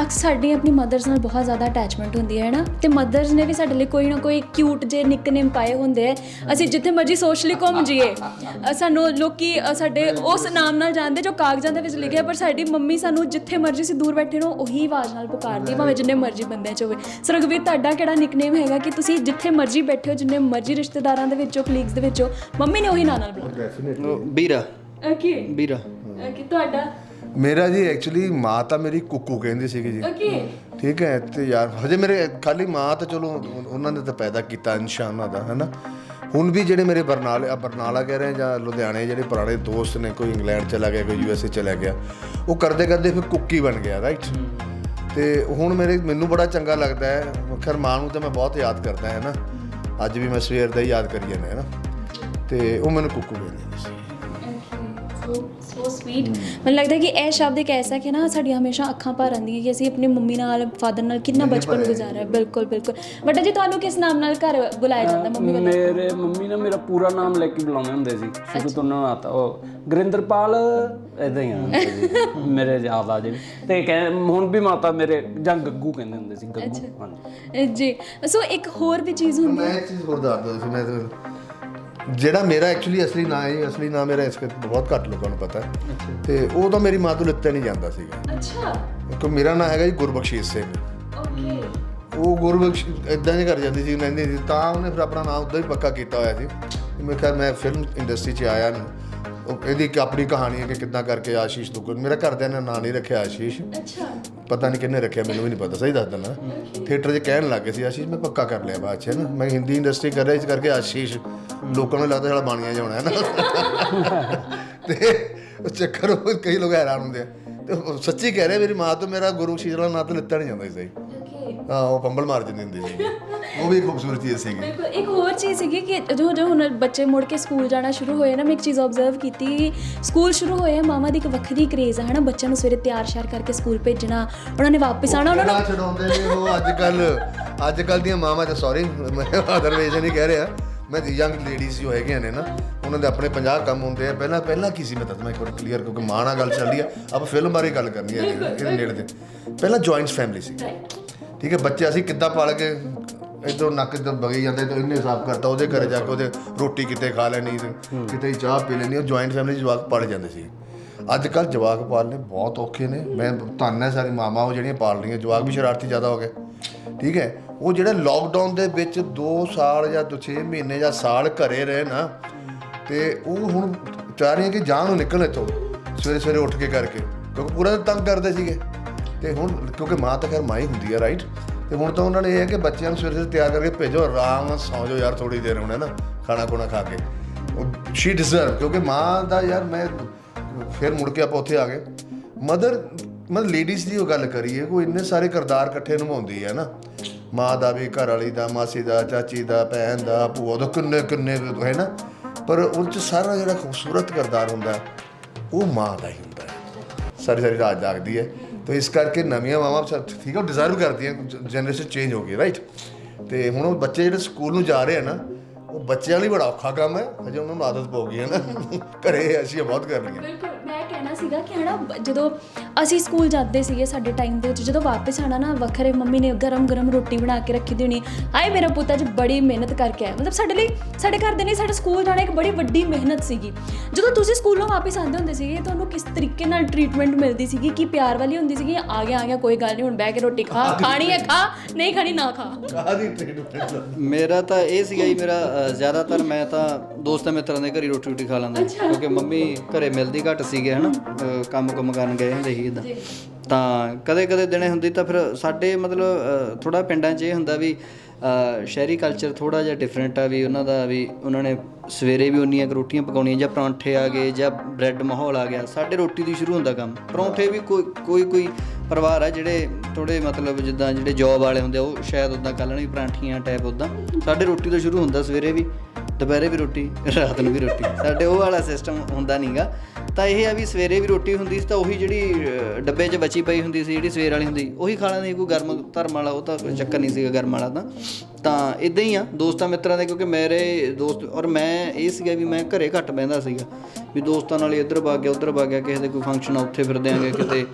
ਅਕਸਰ ਸਾਡੀ ਆਪਣੀ ਮਦਰਸ ਨਾਲ ਬਹੁਤ ਜ਼ਿਆਦਾ ਅਟੈਚਮੈਂਟ ਹੁੰਦੀ ਹੈ ਨਾ ਤੇ ਮਦਰਸ ਨੇ ਵੀ ਸਾਡੇ ਲਈ ਕੋਈ ਨਾ ਕੋਈ ਕਿਊਟ ਜੇ ਨਿਕਨੇਮ ਪਾਏ ਹੁੰਦੇ ਆ। ਅਸੀਂ ਜਿੱਥੇ ਮਰਜ਼ੀ ਸੋਸ਼ਲੀ ਘੁੰਮ ਜਾਈਏ। ਅ, ਸਾਨੂੰ ਲੋਕੀ ਅ, ਸਾਡੇ ਉਸ ਨਾਮ ਨਾਲ ਜਾਣਦੇ ਜੋ ਕਾਗਜ਼ਾਂ ਦੇ ਵਿੱਚ ਲਿਖਿਆ ਪਰ ਸਾਡੀ ਮੰਮੀ ਸਾਨੂੰ ਜਿੱਥੇ ਮਰਜ਼ੀ ਸੀ ਦੂਰ ਬੈਠੇ ਨੂੰ ਉਹੀ ਆਵਾਜ਼ ਨਾਲ ਪੁਕਾਰਦੀ ਭਾਵੇਂ ਜਿੰਨੇ ਮਰਜ਼ੀ ਬੰਦਿਆਂ ਚ ਹੋਵੇ। ਸੋ ਰਘਵੀਰ ਤੁਹਾਡਾ ਕਿਹੜਾ ਨਿਕਨੇਮ ਹੈਗਾ ਕਿ ਤੁਸੀਂ ਜਿੱਥੇ ਮਰਜ਼ੀ ਬੈਠੇ ਹੋ ਜਿੰਨੇ ਮਰਜ਼ੀ ਰਿਸ਼ਤੇਦਾਰਾਂ ਦੇ ਵਿੱਚੋਂ ਕਲੀਗਸ ਦੇ ਵਿੱਚੋਂ ਮੰਮੀ ਨੇ ਉਹੀ ਨਾਂ ਨਾਲ ਬੁਲਾਉਣਾ ਵੀਰਾ ਓਕੇ ਵੀਰਾ ਓਕੇ ਤੁਹਾਡਾ? ਮੇਰਾ ਜੀ ਐਕਚੁਅਲੀ ਮਾਂ ਤਾਂ ਮੇਰੀ ਕੁੱਕੂ ਕਹਿੰਦੀ ਸੀਗੀ ਜੀ। ਓਕੇ ਠੀਕ ਹੈ ਤੇ ਯਾਰ ਹਜੇ ਮੇਰੇ ਖਾਲੀ ਮਾਂ ਤਾਂ ਚਲੋ ਉਹਨਾਂ ਨੇ ਤਾਂ ਪੈਦਾ ਕੀਤਾ ਇਨਸ਼ਾਅੱਲਾ ਦਾ ਹੈਨਾ ਹੁਣ ਵੀ ਜਿਹੜੇ ਮੇਰੇ ਬਰਨਾਲੇ ਬਰਨਾਲਾ ਕਹਿ ਰਹੇ ਜਾਂ ਲੁਧਿਆਣੇ ਜਿਹੜੇ ਪੁਰਾਣੇ ਦੋਸਤ ਨੇ ਕੋਈ ਇੰਗਲੈਂਡ ਚਲਾ ਗਿਆ ਕੋਈ ਯੂਐਸਏ ਚਲਾ ਗਿਆ ਉਹ ਕਰਦੇ ਕਰਦੇ ਫਿਰ ਕੁੱਕੀ ਬਣ ਗਿਆ ਰਾਈਟ ਤੇ ਹੁਣ ਮੇਰੇ ਮੈਨੂੰ ਬੜਾ ਚੰਗਾ ਲੱਗਦਾ ਹੈ ਖੈਰ ਮਾਂ ਨੂੰ ਤਾਂ ਮੈਂ ਬਹੁਤ ਯਾਦ ਕਰਦਾ ਹੈ ਨਾ? ਅੱਜ ਵੀ ਮੈਂ ਸਵੇਰ ਦਾ ਹੀ ਯਾਦ ਕਰੀ ਜਾਂਦਾ ਹੈ ਨਾ? ਤੇ ਉਹ ਮੈਨੂੰ ਕੁੱਕੂ ਕਹਿੰਦੇ ਸੀ ਸੋ ਸੋ ਸਵੀਟ ਮੈਨੂੰ ਲੱਗਦਾ ਕਿ ਇਹ ਸ਼ਬਦ ਇੱਕ ਐਸਾ ਕਿ ਨਾ ਸਾਡੀਆਂ ਹਮੇਸ਼ਾ ਅੱਖਾਂ ਭਰ ਆਉਂਦੀਆਂ ਕਿ ਅਸੀਂ ਆਪਣੀ ਮੰਮੀ ਨਾਲ ਫਾਦਰ ਨਾਲ ਕਿੰਨਾ ਬਚਪਨ ਗੁਜ਼ਾਰਿਆ। ਬਿਲਕੁਲ ਬਿਲਕੁਲ। ਬਟਾ ਜੀ ਤੁਹਾਨੂੰ ਕਿਸ ਨਾਮ ਨਾਲ ਘਰ ਬੁਲਾਇਆ ਜਾਂਦਾ ਮੰਮੀ ਵੱਲੋਂ? ਮੇਰੇ ਮੰਮੀ ਨਾ ਮੇਰਾ ਪੂਰਾ ਨਾਮ ਲੈ ਕੇ ਬੁਲਾਉਂਦੇ ਹੁੰਦੇ ਸੀ। ਸ਼ੁਰੂ ਤੋਂ ਉਹਨਾਂ ਨੂੰ ਆਤਾ ਉਹ ਗੁਰਿੰਦਰਪਾਲ ਇਦਾਂ ਹੀ ਆਉਂਦੇ ਸੀ। ਮੇਰੇ ਯਾਦ ਆ ਜੇ। ਤੇ ਕਹਿ ਹੁਣ ਵੀ ਮਾਤਾ ਮੇਰੇ ਜਾਂ ਗੱਗੂ ਕਹਿੰਦੇ ਹੁੰਦੇ ਸੀ ਗੱਗੂ। ਹਾਂਜੀ। ਜੀ। ਸੋ ਇੱਕ ਹੋਰ ਵੀ ਚੀਜ਼ ਹੁੰਦੀ ਮੈਂ ਇੱਕ ਚੀਜ਼ ਹੋਰ ਦੱਸ ਦਵਾਂ ਸੀ ਮੈਂ ਜਿਹੜਾ ਮੇਰਾ ਐਕਚੁਅਲੀ ਅਸਲੀ ਨਾਂ ਹੈ ਅਸਲੀ ਨਾਂ ਮੇਰਾ ਇਸ ਕਰਕੇ ਬਹੁਤ ਘੱਟ ਲੋਕਾਂ ਨੂੰ ਪਤਾ ਹੈ। ਤੇ ਉਹ ਤਾਂ ਮੇਰੀ ਮਾਂ ਤੋਂ ਲਿੱਤਾ ਨਹੀਂ ਜਾਂਦਾ ਸੀਗਾ। ਅੱਛਾ। ਕਿਉਂਕਿ ਮੇਰਾ ਨਾਂ ਹੈਗਾ ਜੀ ਗੁਰਬਖਸ਼ੀਸ਼ ਸਿੰਘ। ਓਕੇ। ਉਹ ਗੁਰਬਖਸ਼ ਇਦਾਂ ਨਹੀਂ ਕਰ ਜਾਂਦੀ ਸੀ ਲੈਂਦੀ ਸੀ ਤਾਂ ਉਹਨੇ ਫਿਰ ਆਪਣਾ ਨਾਮ ਉਦਾਂ ਹੀ ਪੱਕਾ ਕੀਤਾ ਹੋਇਆ ਸੀ। ਮੈਂ ਕਿਹਾ ਮੈਂ ਫਿਲਮ ਇੰਡਸਟਰੀ 'ਚ ਆਇਆ ਨੂੰ। ਉਹ ਇਹਦੀ ਇੱਕ ਆਪਣੀ ਕਹਾਣੀ ਹੈ ਕਿ ਕਿੱਦਾਂ ਕਰਕੇ ਆਸ਼ੀਸ਼ ਦੁੱਗਲ ਮੇਰਾ ਘਰਦਿਆਂ ਨੇ ਨਾਂ ਨਹੀਂ ਰੱਖਿਆ ਆਸ਼ੀਸ਼। ਅੱਛਾ। ਪਤਾ ਨਹੀਂ ਕਿੰਨੇ ਰੱਖਿਆ ਮੈਨੂੰ ਵੀ ਨਹੀਂ ਪਤਾ ਸਹੀ ਦੱਸ ਦਿੰਦਾ। ਥੀਏਟਰ 'ਚ ਕਹਿਣ ਲੱਗੇ ਸੀ ਆਸ਼ੀਸ਼ ਮੈਂ ਪੱਕਾ ਕਰ ਲਿਆ ਬਾਅਦ 'ਚ ਨਾ ਮੈਂ ਹਿੰਦੀ ਇੰਡਸਟਰੀ ਕਰ ਰਿਹਾ ਇਸ ਕਰਕੇ ਆਸ਼ੀਸ਼ ਲੋਕਾਂ ਨੂੰ ਲੱਗਦਾ ਸਾਲਾ ਬਾਣੀਆਂ ਜਾਣਾ ਹੈ ਨਾ ਤੇ ਉਹ ਚੱਕਰ ਉਹ ਕਈ ਲੋਕ ਹੈਰਾਨ ਹੁੰਦੇ ਆ। ਤੇ ਉਹ ਸੱਚੀ ਕਹਿ ਰਿਹਾ ਮੇਰੀ ਮਾਂ ਤੋਂ ਮੇਰਾ ਗੁਰੂ ਸ਼ੀਲਾ ਨਾਂ ਤਾਂ ਲਿੱਤਾ ਨਹੀਂ ਜਾਂਦਾ ਸੀ ਸਹੀ। ਹਾਂ ਉਹ ਪੰਬਲ ਮਾਰ ਜਾਂਦੀ ਹੁੰਦੀ ਸੀ ਉਹ ਵੀ ਇੱਕ ਖੂਬਸੂਰਤ ਚੀਜ਼ ਸੀਗੀ। ਬਿਲਕੁਲ ਇੱਕ ਹੋਰ ਚੀਜ਼ ਸੀਗੀ ਕਿ ਜਦੋਂ ਜਦੋਂ ਹੁਣ ਬੱਚੇ ਮੁੜ ਕੇ ਸਕੂਲ ਜਾਣਾ ਸ਼ੁਰੂ ਹੋਏ ਨਾ ਮੈਂ ਇੱਕ ਚੀਜ਼ ਆਬਜ਼ਰਵ ਕੀਤੀ ਕਿ ਸਕੂਲ ਸ਼ੁਰੂ ਹੋਏ ਮਾਮਾ ਦੀ ਇੱਕ ਵੱਖਰੀ ਕਰੇਜ਼ ਹੈ ਹਨਾ? ਬੱਚਿਆਂ ਨੂੰ ਸਵੇਰੇ ਤਿਆਰ ਸ਼ਿਆਰ ਕਰਕੇ ਸਕੂਲ ਭੇਜਣਾ ਉਹਨਾਂ ਨੇ ਵਾਪਸ ਆਣਾ ਉਹਨਾਂ ਨੂੰ ਛਡਾਉਂਦੇ ਨੇ ਉਹ। ਅੱਜ ਕੱਲ ਅੱਜ ਕੱਲ ਦੀਆਂ ਮਾਵਾਂ ਤੇ ਸੌਰੀ ਮੈਂ ਅਦਰਵਾਈਜ਼ ਨਹੀਂ ਕਹਿ ਰਿਹਾ। ਮੈਂ ਯੰਗ ਲੇਡੀਜ਼ ਜੋ ਹੈਗੀਆਂ ਨੇ ਨਾ ਉਹਨਾਂ ਦੇ ਆਪਣੇ 50 ਕੰਮ ਹੁੰਦੇ ਆ। ਪਹਿਲਾਂ ਪਹਿਲਾਂ ਕੀ ਸੀ ਮੈਂ ਦੱਸਦਾ ਮੈਂ ਇੱਕ ਵਾਰ ਕਲੀਅਰ ਕਿਉਂਕਿ ਮਾਂ ਨਾਲ ਗੱਲ ਚੱਲ ਰਹੀ ਆ। ਆਪਾਂ ਫਿਲਮ ਬਾਰੇ ਗੱਲ ਕਰਨੀ ਹੈ ਇਹਦੇ ਨੇੜੇ ਤੇ। ਪਹਿਲਾਂ ਜੁਆਇੰਟ ਫੈਮਿਲੀ ਸੀ। ਠੀਕ ਹੈ ਬੱਚੇ ਅਸੀਂ ਕਿੱਦਾਂ ਪਾਲ ਕੇ ਇਧਰੋਂ ਨੱਕ ਤੇ ਬਗੀ ਜਾਂਦੇ ਤੇ ਇਹਨੇ ਸਾਫ਼ ਕਰਤਾ ਉਹਦੇ ਘਰੇ ਜਾ ਕੇ ਉਹਦੇ ਰੋਟੀ ਕਿਤੇ ਖਾ ਲੈਣੀ ਕਿਤੇ ਚਾਹ ਪੀ ਲੈਣੀ ਉਹ ਜੁਆਇੰਟ ਫੈਮਿਲੀ ਜਵਾਕ ਪੜ ਜਾਂਦੇ ਸੀ। ਅੱਜ ਕੱਲ ਜਵਾਕ ਪਾਲਨੇ ਬਹੁਤ ਔਖੇ ਨੇ। ਮੈਂ ਧੰਨ ਹੈ ਸਾਰੀ ਮਾਮਾ ਉਹ ਜਿਹੜੀਆਂ ਪਾਲ ਰਹੀਆਂ ਜਵਾਕ ਵੀ ਸ਼ਰਾਰਤੀ ਜ਼ਿਆਦਾ ਹੋ ਗਏ। ਠੀਕ ਹੈ ਉਹ ਜਿਹੜੇ ਲੋਕਡਾਊਨ ਦੇ ਵਿੱਚ 2 ਸਾਲ ਜਾਂ 6 ਮਹੀਨੇ ਜਾਂ ਸਾਲ ਘਰੇ ਰਹੇ ਨਾ ਤੇ ਉਹ ਹੁਣ ਚਾਹ ਰਹੀਆਂ ਕਿ ਜਾਣ ਨੂੰ ਨਿਕਲਣ ਇੱਥੋਂ ਸਵੇਰੇ ਸਵੇਰੇ ਉੱਠ ਕੇ ਕਰਕੇ ਕਿਉਂਕਿ ਪੂਰਾ ਤੰਗ ਕਰਦੇ ਸੀਗੇ। ਤੇ ਹੁਣ ਕਿਉਂਕਿ ਮਾਂ ਤਾਂ ਖੈਰ ਮਾਂ ਹੀ ਹੁੰਦੀ ਹੈ ਰਾਈਟ ਤੇ ਹੁਣ ਤਾਂ ਉਹਨਾਂ ਨੇ ਇਹ ਹੈ ਕਿ ਬੱਚਿਆਂ ਨੂੰ ਸਵੇਰੇ ਸਵੇਰੇ ਤਿਆਰ ਕਰਕੇ ਭੇਜੋ, ਆਰਾਮ ਨਾਲ ਸੌਂ ਜਾਓ ਯਾਰ ਥੋੜੀ ਦੇਰ ਹੁਣ, ਹੈ ਨਾ? ਖਾਣਾ ਖੁਣਾ ਖਾ ਕੇ। ਸ਼ੀ ਡਿਜ਼ਰਵ ਕਿਉਂਕਿ ਮਾਂ ਦਾ ਯਾਰ ਮੈਂ ਫਿਰ ਮੁੜ ਕੇ ਆਪਾਂ ਉੱਥੇ ਆ ਗਏ। ਮਦਰ, ਮਤਲਬ ਲੇਡੀਜ਼ ਦੀ ਉਹ ਗੱਲ ਕਰੀਏ ਕੋਈ ਇੰਨੇ ਸਾਰੇ ਕਿਰਦਾਰ ਇਕੱਠੇ ਨਿਭਾਉਂਦੀ ਹੈ ਨਾ। ਮਾਂ ਦਾ ਵੀ, ਘਰ ਵਾਲੀ ਦਾ, ਮਾਸੀ ਦਾ, ਚਾਚੀ ਦਾ, ਭੈਣ ਦਾ, ਭੂਆ ਦਾ, ਕਿੰਨੇ ਕਿੰਨੇ ਹੈ ਨਾ? ਪਰ ਉਹ ਚ ਸਾਰਾ ਜਿਹੜਾ ਖੂਬਸੂਰਤ ਕਿਰਦਾਰ ਹੁੰਦਾ, ਉਹ ਮਾਂ ਦਾ ਹੀ ਹੁੰਦਾ। ਸਾਰੀ ਸਾਰੀ ਰਾਤ ਜਾਗਦੀ ਹੈ। ਤੇ ਇਸ ਕਰਕੇ ਨਵੀਆਂ ਮਾਵਾਂ ਸਭ ਠੀਕ ਹੈ ਡਿਜ਼ਰਵ ਕਰਦੀਆਂ ਜਨਰੇਸ਼ਨ ਚੇਂਜ ਹੋ ਗਈ ਰਾਈਟ ਤੇ ਹੁਣ ਉਹ ਬੱਚੇ ਜਿਹੜੇ ਸਕੂਲ ਨੂੰ ਜਾ ਰਹੇ ਆ ਨਾ ਉਹ ਬੱਚਿਆਂ ਲਈ ਬੜਾ ਔਖਾ ਕੰਮ ਹੈ। ਹਜੇ ਉਹਨਾਂ ਨੂੰ ਆਦਤ ਪੈ ਗਈ ਹੈ ਨਾ ਘਰੇ ਅਸੀਂ ਬਹੁਤ ਕਰ ਲਈਆਂ। ਬਿਲਕੁਲ ਮੈਂ ਕਹਿਣਾ ਸੀਗਾ ਕਿ ਹਨਾ ਬ- ਜਦੋਂ ਅਸੀਂ ਸਕੂਲ ਜਾਂਦੇ ਸੀਗੇ ਸਾਡੇ ਟਾਈਮ ਦੇ ਵਿੱਚ ਜਦੋਂ ਵਾਪਸ ਆਣਾ ਨਾ ਵੱਖਰੇ ਮੰਮੀ ਨੇ ਗਰਮ ਗਰਮ ਰੋਟੀ ਬਣਾ ਕੇ ਰੱਖੀ ਦੀ ਹੋਣੀ ਹਾਏ ਮੇਰਾ ਪੁੱਤ ਅੱਜ ਬੜੀ ਮਿਹਨਤ ਕਰਕੇ ਆਇਆ। ਮਤਲਬ ਸਾਡੇ ਲਈ ਸਾਡੇ ਘਰ ਦੇ ਲਈ ਸਾਡੇ ਸਕੂਲ ਜਾਣਾ ਇੱਕ ਬੜੀ ਵੱਡੀ ਮਿਹਨਤ ਸੀਗੀ। ਜਦੋਂ ਤੁਸੀਂ ਸਕੂਲੋਂ ਵਾਪਸ ਆਉਂਦੇ ਹੁੰਦੇ ਸੀਗੇ ਤੁਹਾਨੂੰ ਕਿਸ ਤਰੀਕੇ ਨਾਲ ਟ੍ਰੀਟਮੈਂਟ ਮਿਲਦੀ ਸੀਗੀ? ਕੀ ਪਿਆਰ ਵਾਲੀ ਹੁੰਦੀ ਸੀਗੀ? ਆ ਗਿਆ ਆ ਗਿਆ ਕੋਈ ਗੱਲ ਨਹੀਂ ਹੁਣ ਬਹਿ ਕੇ ਰੋਟੀ ਖਾ ਖਾਣੀ ਹੈ ਖਾ ਨਹੀਂ ਖਾਣੀ ਨਾ ਖਾ। ਕਾਹਦੀ ਟ੍ਰੀਟਮੈਂਟ ਮੇਰਾ ਤਾਂ ਇਹ ਸੀਗਾ ਜੀ ਮੇਰਾ ਅ, ਜ਼ਿਆਦਾਤਰ ਮੈਂ ਤਾਂ ਦੋਸਤਾਂ ਮਿੱਤਰਾਂ ਦੇ ਘਰੀ ਰੋਟੀ ਰੋਟੀ ਖਾ ਲੈਂਦਾ। ਕਿਉਂਕਿ ਮੰਮੀ ਘਰੇ ਮਿਲਦੀ ਘੱਟ ਸੀਗੇ ਹਨਾ? ਕੰਮ ਕੁਮ ਕਰਨ ਗਏ ਹੁੰਦੇ ਸੀ ਇਦਾਂ ਤਾਂ ਕਦੇ ਕਦੇ ਦਿਨੇ ਹੁੰਦੀ ਤਾਂ ਫਿਰ ਸਾਡੇ ਮਤਲਬ ਥੋੜਾ ਪਿੰਡਾਂ 'ਚ ਇਹ ਹੁੰਦਾ ਵੀ ਅ, ਸ਼ਹਿਰੀ ਕਲਚਰ ਥੋੜਾ ਜਿਹਾ ਡਿਫਰੈਂਟ ਆ ਵੀ ਉਹਨਾਂ ਦਾ ਵੀ ਉਹਨਾਂ ਨੇ ਸਵੇਰੇ ਵੀ ਉਨੀਆਂ ਕੁ ਰੋਟੀਆਂ ਪਕਾਉਣੀਆਂ ਜਾਂ ਪਰੌਂਠੇ ਆ ਗਏ ਜਾਂ ਬ੍ਰੈਡ ਮਾਹੌਲ ਆ ਗਿਆ। ਸਾਡੇ ਰੋਟੀ ਦੀ ਸ਼ੁਰੂ ਹੁੰਦਾ ਕੰਮ। ਪਰੌਂਠੇ ਵੀ ਕੋਈ ਕੋਈ ਕੋਈ ਪਰਿਵਾਰ ਆ ਜਿਹੜੇ ਥੋੜੇ ਮਤਲਬ ਜਿੱਦਾਂ ਜਿਹੜੇ ਜੌਬ ਵਾਲੇ ਹੁੰਦੇ ਆ ਉਹ ਸ਼ਾਇਦ ਉਦਾਂ ਕਰ ਲੈਣ ਵੀ ਪਰਾਂਠੀਆਂ ਟਾਈਪ ਉਦਾਂ ਸਾਡੇ ਰੋਟੀ ਤੋਂ ਸ਼ੁਰੂ ਹੁੰਦਾ ਸਵੇਰੇ ਵੀ ਦੁਪਹਿਰੇ ਵੀ ਰੋਟੀ ਰਾਤ ਨੂੰ ਵੀ ਰੋਟੀ। ਸਾਡੇ ਉਹ ਵਾਲਾ ਸਿਸਟਮ ਹੁੰਦਾ ਨਹੀਂਗਾ ਤਾਂ ਇਹ ਆ ਵੀ ਸਵੇਰੇ ਵੀ ਰੋਟੀ ਹੁੰਦੀ ਸੀ ਤਾਂ ਉਹੀ ਜਿਹੜੀ ਡੱਬੇ 'ਚ ਬਚੀ ਪਈ ਹੁੰਦੀ ਸੀ ਜਿਹੜੀ ਸਵੇਰ ਵਾਲੀ ਹੁੰਦੀ ਉਹੀ ਖਾ ਲੈਂਦੇ ਸੀ, ਕੋਈ ਗਰਮ ਧਰਮ ਵਾਲਾ ਉਹ ਤਾਂ ਕੋਈ ਚੱਕਰ ਨਹੀਂ ਸੀਗਾ ਗਰਮ ਵਾਲਾ ਤਾਂ। ਤਾਂ ਇਦਾਂ ਹੀ ਆ ਦੋਸਤਾਂ ਮਿੱਤਰਾਂ ਦੇ ਕਿਉਂਕਿ ਮੇਰੇ ਦੋਸਤ ਔਰ ਮੈਂ ਇਹ ਸੀਗਾ ਵੀ ਮੈਂ ਘਰੇ ਘੱਟ ਬਹਿੰਦਾ ਸੀਗਾ। ਵੀ ਦੋਸਤਾਂ ਨਾਲ ਹੀ ਇੱਧਰ ਵਗ ਗਿਆ ਉੱਧਰ ਵਗ ਗਿਆ ਕਿਸੇ ਦੇ ਕੋਈ ਫੰਕਸ਼ਨ ਆ ਉੱਥੇ ਫਿਰਦੇ ਆਂਗੇ ਕਿਤੇ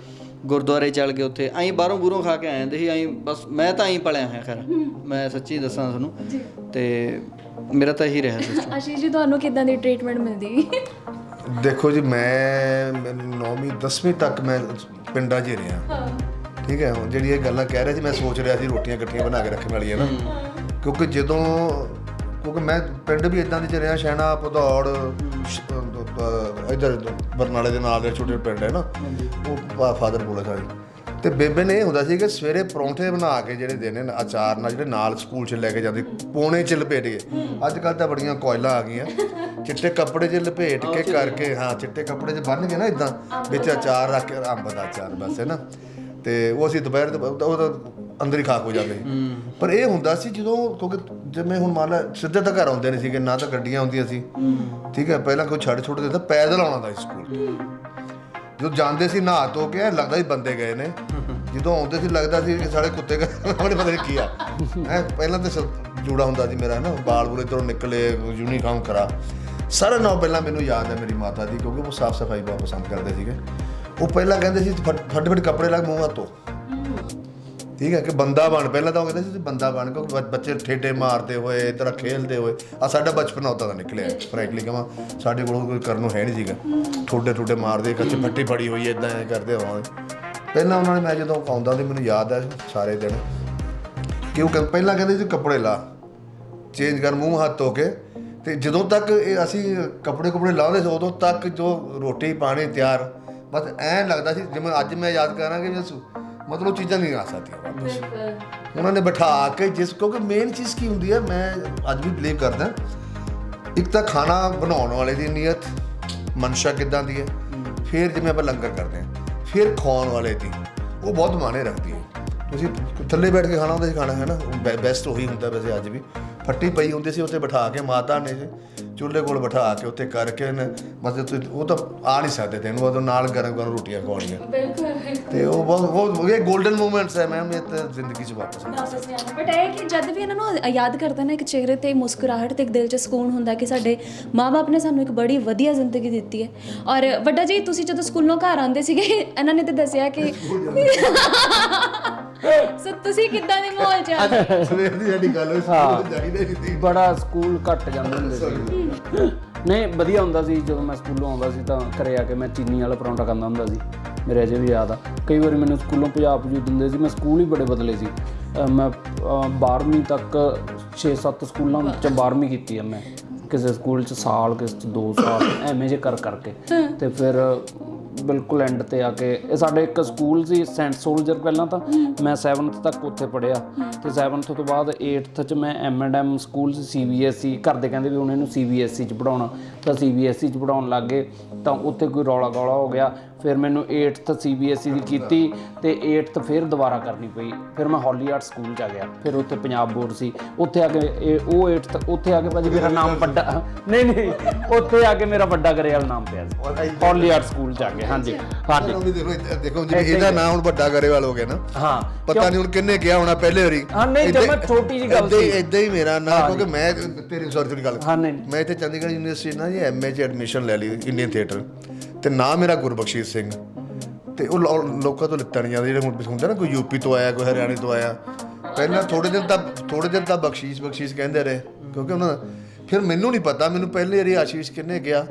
ਗੁਰਦੁਆਰੇ ਚੱਲ ਗਏ ਉੱਥੇ ਐਂ ਬਾਹਰੋਂ ਬੂਰੋਂ ਖਾ ਕੇ ਆ ਜਾਂਦੇ ਸੀ ਐਂ ਬਸ ਮੈਂ ਤਾਂ ਐਂ ਪਲਿਆ ਹੋਇਆ ਖੈਰ। ਮੈਂ ਸੱਚੀ ਦੱਸਾਂ ਤੁਹਾਨੂੰ। ਤੇ ਮੇਰਾ ਤਾਂ ਇਹੀ ਰਿਹਾ ਸਿਸਟਮ ਆਸ਼ੀਸ਼ ਜੀ ਤੁਹਾਨੂੰ ਕਿਦਾਂ ਦੀ ਟ੍ਰੀਟਮੈਂਟ ਮਿਲਦੀ? ਦੇਖੋ ਜੀ ਮੈਂ 9ਵੀਂ 10ਵੀਂ ਤੱਕ ਮੈਂ ਪਿੰਡਾਂ 'ਚ ਹੀ ਰਿਹਾ। ਠੀਕ ਹੈ ਹੁਣ ਜਿਹੜੀ ਇਹ ਗੱਲਾਂ ਕਹਿ ਰਿਹਾ ਸੀ ਮੈਂ ਸੋਚ ਰਿਹਾ ਸੀ ਰੋਟੀਆਂ ਇਕੱਠੀਆਂ ਬਣਾ ਕੇ ਰੱਖਣ ਵਾਲੀਆਂ ਨਾ। ਕਿਉਂਕਿ ਜਦੋਂ ਕਿਉਂਕਿ ਮੈਂ ਪਿੰਡ ਵੀ ਇਦਾਂ ਦੇ ਚ ਰਿਹਾ ਸ਼ੈਣਾ ਅਹ ਇੱਧਰ ਬਰਨਾਲੇ ਦੇ ਨਾਲ ਦੇ ਛੋਟੇ ਪਿੰਡ ਹੈ ਨਾ ਉਹ ਫਾਦਰ ਬੋਲੇ ਸਾਰੇ ਤੇ ਬੇਬੇ ਨੇ ਇਹ ਹੁੰਦਾ ਸੀ ਕਿ ਸਵੇਰੇ ਪਰੌਂਠੇ ਬਣਾ ਕੇ ਜਿਹੜੇ ਦੇਣੇ ਨੇ ਅਚਾਰ ਨਾਲ ਜਿਹੜੇ ਨਾਲ ਸਕੂਲ 'ਚ ਲੈ ਕੇ ਜਾਂਦੇ ਪੋਣੇ 'ਚ ਲਪੇਟ ਕੇ। ਅੱਜ ਕੱਲ ਤਾਂ ਬੜੀਆਂ ਕੋਇਲਾਂ ਆ ਗਈਆਂ। ਚਿੱਟੇ ਕੱਪੜੇ 'ਚ ਲਪੇਟ ਕੇ ਕਰਕੇ ਹਾਂ ਚਿੱਟੇ ਕੱਪੜੇ 'ਚ ਬੰਨ ਕੇ ਨਾ ਇਦਾਂ ਵਿੱਚ ਅਚਾਰ ਰੱਖ ਕੇ ਅੰਬ ਦਾ ਅਚਾਰ ਬਸ ਹੈ ਨਾ। ਤੇ ਉਹ ਅਸੀਂ ਦੁਪਹਿਰ ਉਹ ਤਾਂ ਅੰਦਰ ਹੀ ਖਾ ਹੋ ਜਾਂਦੇ ਪਰ ਇਹ ਹੁੰਦਾ ਸੀ ਜਦੋਂ ਕਿਉਂਕਿ ਜਿਵੇਂ ਹੁਣ ਮੰਨ ਲਾ ਸਿੱਧੇ ਤਾਂ ਘਰ ਆਉਂਦੇ ਨਹੀਂ ਸੀਗੇ, ਨਾ ਤਾਂ ਗੱਡੀਆਂ ਆਉਂਦੀਆਂ ਸੀ। ਠੀਕ ਹੈ, ਪਹਿਲਾਂ ਕੋਈ ਛੱਡ ਛੁੱਟ ਦਿੰਦਾ ਪੈਦਲ ਆਉਣਾ ਦਾ ਸਕੂਲ ਤੋਂ। ਜਦੋਂ ਜਾਂਦੇ ਸੀ ਨਹਾ ਧੋ ਕੇ, ਲੱਗਦਾ ਸੀ ਬੰਦੇ ਗਏ ਨੇ। ਜਦੋਂ ਆਉਂਦੇ ਸੀ, ਲੱਗਦਾ ਸੀ ਕਿ ਸਾਡੇ ਕੁੱਤੇ ਉਹਨੇ ਪਤਾ ਨਹੀਂ ਕੀ ਆ। ਐ ਪਹਿਲਾਂ ਤਾਂ ਸ- ਜੂੜਾ ਹੁੰਦਾ ਸੀ ਮੇਰਾ, ਨਾ। ਬਾਲ ਬੁਲੇ ਤੋਂ ਨਿਕਲੇ ਯੂਨੀਫਾਰਮ ਕਰਾ। ਸਾਰਾ ਨਾਮ ਪਹਿਲਾਂ ਮੈਨੂੰ ਯਾਦ ਹੈ ਮੇਰੀ ਮਾਤਾ ਦੀ, ਕਿਉਂਕਿ ਉਹ ਸਾਫ਼ ਸਫ਼ਾਈ ਬਹੁਤ ਪਸੰਦ ਕਰਦੇ ਸੀਗੇ। ਉਹ ਪਹਿਲਾਂ ਕਹਿੰਦੇ ਸੀ, ਫਟ ਫਟ ਕੱਪੜੇ ਲਾ ਕੇ ਮੂੰਹ ਹੱਥ ਠੀਕ ਹੈ ਕਿ ਬੰਦਾ ਬਣ, ਪਹਿਲਾਂ ਤਾਂ ਉਹ ਕਹਿੰਦੇ ਸੀ ਤੁਸੀਂ ਬੰਦਾ ਬਣ ਕਿਉਂਕਿ ਬੱਚ- ਬੱਚੇ ਠੇਡੇ ਮਾਰਦੇ ਹੋਏ ਤਰ੍ਹਾਂ ਖੇਲਦੇ ਹੋਏ। ਆ ਸਾਡਾ ਬਚਪਨ ਉਦਾਂ ਦਾ ਨਿਕਲਿਆ ਫਰੈਂਕਲੀ ਕਹਾਂ, ਸਾਡੇ ਕੋਲ ਕੋਈ ਕਰਨ ਨੂੰ ਹੈ ਨਹੀਂ ਸੀਗਾ। ਠੋਡੇ ਠੋਡੇ ਮਾਰਦੇ ਕੱਚੇ ਫੱਟੀ ਫੜੀ ਹੋਈ ਇਦਾਂ ਐ ਕਰਦੇ ਹੋਵਾਂਗੇ ਪਹਿਲਾਂ ਉਹਨਾਂ ਨੇ, ਮੈਂ ਜਦੋਂ ਆਉਂਦਾ ਤੇ ਮੈਨੂੰ ਯਾਦ ਹੈ ਸਾਰੇ ਦਿਨ, ਕਿ ਉਹ ਕਹਿੰਦੇ- ਪਹਿਲਾਂ ਕਹਿੰਦੇ ਸੀ ਕੱਪੜੇ ਲਾ ਚੇਂਜ ਕਰ ਮੂੰਹ ਹੱਥ ਧੋ ਕੇ, ਤੇ ਜਦੋਂ ਤੱਕ ਇਹ ਅਸੀਂ ਕੱਪੜੇ ਕੁਪੜੇ ਲਾਉਂਦੇ ਸੀ, ਉਦੋਂ ਤੱਕ ਜੋ ਰੋਟੀ ਪਾਣੀ ਤਿਆਰ, ਬਸ ਐਂ ਲੱਗਦਾ ਸੀ, ਜਿਵੇਂ ਅੱਜ ਮੈਂ ਯਾਦ ਕਰਾਂਗੇ ਵੀ ਅਸੀਂ- ਮਤਲਬ ਉਹ ਚੀਜ਼ਾਂ ਨਹੀਂ ਆ ਸਕਦੀਆਂ ਵਾਪਸ। ਉਹਨਾਂ ਨੇ ਬਿਠਾ ਕੇ ਜਿਸ ਕਿਉਂਕਿ ਮੇਨ ਚੀਜ਼ ਕੀ ਹੁੰਦੀ ਹੈ ਮੈਂ ਅੱਜ ਵੀ ਬਲੀਵ ਕਰਦਾ। ਇੱਕ ਤਾਂ ਖਾਣਾ ਬਣਾਉਣ ਵਾਲੇ ਦੀ ਨੀਅਤ ਮਨਸ਼ਾ ਕਿੱਦਾਂ ਦੀ ਹੈ? ਫਿਰ ਜਿਵੇਂ ਆਪਾਂ ਲੰਗਰ ਕਰਦੇ ਹਾਂ ਫਿਰ ਖਾਣ ਵਾਲੇ ਦੀ। ਉਹ ਬਹੁਤ ਮਾਨੇ ਰੱਖਦੀ ਹੈ। ਤੁਸੀਂ ਥੱਲੇ ਬੈਠ ਕੇ ਖਾਣਾ ਹੁੰਦਾ ਸੀ ਖਾਣਾ ਹੈ ਨਾ? ਬੈਸਟ ਉਹੀ ਹੁੰਦਾ ਵੈਸੇ ਅੱਜ ਵੀ। ਫੱਟੀ ਪਈ ਹੁੰਦੀ ਸੀ ਉੱਤੇ ਬਿਠਾ ਕੇ ਮਾਤਾ ਨੇ ਚੁੱਲ੍ਹੇ ਕੋਲ ਬਿਠਾ ਕੇ ਉੱਤੇ ਕਰਕੇ ਨੇ ਮਤਲਬ ਤੁਸੀਂ- ਉਹ ਤਾਂ ਆ ਨਹੀਂ ਸਕਦੇ ਤੈਨੂੰ ਉਦੋਂ ਨਾਲ ਗਰਮ ਗਰਮ ਰੋਟੀਆਂ ਖਵਾਉਣੀਆਂ। ਬਿਲਕੁਲ। ਤੇ ਉਹ ਬਹੁਤ ਬਹੁਤ ਇਹ 골ਡਨ ਮੂਮੈਂਟਸ ਹੈ ਮੈਮ ਇਹ ਤਾਂ ਜ਼ਿੰਦਗੀ 'ਚ ਵਾਪਸ ਨਹੀਂ ਨਹੀਂ ਆਉਣਾ ਬਟ ਇਹ ਕਿ ਜਦ ਵੀ ਇਹਨਾਂ ਨੂੰ ਯਾਦ ਕਰਦਾ ਨਾ ਇੱਕ ਚਿਹਰੇ ਤੇ ਮੁਸਕਰਾਹਟ ਤੇ ਇੱਕ ਦਿਲ 'ਚ ਸਕੂਨ ਹੁੰਦਾ ਕਿ ਸਾਡੇ ਮਾਪੇ ਨੇ ਸਾਨੂੰ ਇੱਕ ਬੜੀ ਵਧੀਆ ਜ਼ਿੰਦਗੀ ਦਿੱਤੀ ਹੈ। ਔਰ ਵੱਡਾ ਜੀ ਤੁਸੀਂ ਜਦੋਂ ਸਕੂਲੋਂ ਘਰ ਆਉਂਦੇ ਸੀਗੇ ਇਹਨਾਂ ਨੇ ਤੇ ਦੱਸਿਆ ਕਿ ਸੋ ਤੁਸੀਂ ਕਿੱਦਾਂ ਦੇ ਮਾਹੌਲ 'ਚ ਆਉਂਦੇ ਸਵੇਰ ਦੀ ਸਾਡੀ ਗੱਲ ਹੋਈ ਹਾਂ। ਸਕੂਲ ਜਾਈਦਾ ਸੀ ਬੜਾ ਸਕੂਲ ਘੱਟ ਜਾਂਦੇ ਹੁੰਦੇ ਸੀ। ਨਹੀਂ ਵਧੀਆ ਹੁੰਦਾ ਸੀ ਜਦੋਂ ਮੈਂ ਸਕੂਲੋਂ ਆਉਂਦਾ ਸੀ ਤਾਂ ਘਰੇ ਆ ਕੇ ਮੈਂ ਚੀਨੀ ਵਾਲਾ ਪਰੌਂਠਾ ਖਾਂਦਾ ਹੁੰਦਾ ਸੀ। ਮੇਰੇ ਅਜੇ ਵੀ ਯਾਦ ਆ। ਕਈ ਵਾਰੀ ਮੈਨੂੰ ਸਕੂਲੋਂ ਪੰਜਾਬ ਭਜੂ ਦਿੰਦੇ ਸੀ ਮੈਂ ਸਕੂਲ ਹੀ ਬੜੇ ਬਦਲੇ ਸੀ। ਮੈਂ 12ਵੀਂ ਤੱਕ 6-7 ਸਕੂਲਾਂ ਵਿੱਚ 12ਵੀਂ ਕੀਤੀ ਆ ਮੈਂ। ਕਿਸੇ ਸਕੂਲ 'ਚ ਸਾਲ ਕਿਸੇ 'ਚ 2 ਸਾਲ ਐਵੇਂ ਜੇ ਕਰ ਕਰਕੇ ਤੇ ਫਿਰ ਬਿਲਕੁਲ ਐਂਡ ਤੇ ਆ ਕੇ। ਇਹ ਸਾਡੇ ਇੱਕ ਸਕੂਲ ਸੀ ਸੈਂਟ ਸੋਲਜਰ ਪਹਿਲਾਂ ਤਾਂ। ਮੈਂ 7th ਤੱਕ ਉੱਥੇ ਪੜਿਆ ਤੇ 7th ਤੋਂ ਬਾਅਦ 8th ਚ ਮੈਂ ਐਮ ਸਕੂਲ ਸੀ ਸੀਬੀਐਸਈ ਘਰ ਦੇ ਕਹਿੰਦੇ ਵੀ ਹੁਣ ਇਹਨੂੰ ਸੀਬੀਐਸਈ ਚ ਪੜਾਉਣਾ ਤਾਂ ਸੀਬੀਐਸਈ ਚ ਪੜਾਉਣ ਲੱਗ ਗਏ। ਤਾਂ ਉੱਥੇ ਕੋਈ ਰੌਲਾ ਗੌਲਾ ਹੋ ਗਿਆ। ਫਿਰ ਮੈਨੂੰ 8th ਸੀਬੀਐਸਈ ਦੀ ਕੀਤੀ ਤੇ 8th ਫਿਰ ਦੁਬਾਰਾ ਕਰਨੀ ਪਈ। ਫਿਰ ਮੈਂ ਹੌਲੀ ਆਰਟ ਸਕੂਲ ਚ ਆ ਗਿਆ। ਫਿਰ ਉੱਥੇ ਪੰਜਾਬ ਬੋਰਡ ਸੀ। ਉੱਥੇ ਆ ਕੇ ਇਹ- ਉਹ 8th ਉੱਥੇ ਆ ਕੇ ਭਾਜੀ ਮੇਰਾ ਨਾਮ ਵੱਡਾ ਨਹੀਂ ਨਹੀਂ। ਉੱਥੇ ਆ ਕੇ ਮੇਰਾ ਵੱਡਾ ਗਰੇਵਾਲ ਨਾਮ ਪਿਆ ਸੀ। ਹੌਲੀ ਆਰਟ ਸਕੂਲ ਚ ਆ ਕੇ ਹਾਂਜੀ। ਹਾਂਜੀ। ਵੀ ਦੇਖੋ ਜਿਵੇਂ ਇਹਦਾ ਨਾਮ ਹੁਣ ਵੱਡਾ ਗਰੇਵਾਲ ਹੋ ਗਿਆ ਨਾ। ਹਾਂ। ਪਤਾ ਨਹੀਂ ਹੁਣ ਕਿੰਨੇ ਕਿਹਾ ਹੋਣਾ ਪਹਿਲੇ ਵਾਰੀ। ਹਾਂ, ਨਹੀਂ, ਜਮਾਂ ਛੋਟੀ ਜਿਹੀ ਗੱਲ ਸੀ। ਏਦਾਂ ਹੀ ਮੇਰਾ ਨਾਮ ਕਿਉਂਕਿ ਮੈਂ ਤੇਰੀ ਸੌਰੀ ਥੋੜੀ ਗੱਲ। ਹਾਂ ਨਹੀਂ। ਮੈਂ ਇੱਥੇ ਚੰਡੀਗੜ੍ਹ ਯੂਨੀਵਰਸਿਟੀ ਨਾਲ ਜੀ ਐਮਏ ਚ ਐਡਮਿਸ਼ਨ ਲੈ ਲਈ ਇੰਡੀਅਨ ਥੀਏਟਰ ਤੇ ਨਾ ਮੇਰਾ ਗੁਰਬਖਸ਼ੀਸ਼ ਸਿੰਘ। ਤੇ ਉਹ ਲੋ- ਲੋਕਾਂ ਤੋਂ ਲਿੱਤਾ ਨਹੀਂ ਜਾਂਦਾ, ਜਿਹੜੇ ਹੁਣ ਹੁੰਦਾ ਨਾ, ਕੋਈ ਯੂਪੀ ਤੋਂ ਆਇਆ, ਕੋਈ ਹਰਿਆਣੇ ਤੋਂ ਆਇਆ। ਪਹਿਲਾਂ ਥੋੜੇ ਦਿਨ ਤਾਂ ਥੋੜੇ ਦਿਨ ਤਾਂ ਬਖਸ਼ੀਸ਼ ਬਖਸ਼ੀਸ਼ ਕਹਿੰਦੇ ਰਹੇ, ਕਿਉਂਕਿ ਉਹਨਾਂ ਦਾ, ਫਿਰ ਮੈਨੂੰ ਨਹੀਂ ਪਤਾ, ਮੈਨੂੰ ਪਹਿਲੇ ਵਾਰੀ ਆਸ਼ੀਸ਼ ਕਿੰਨੇ ਗਿਆ।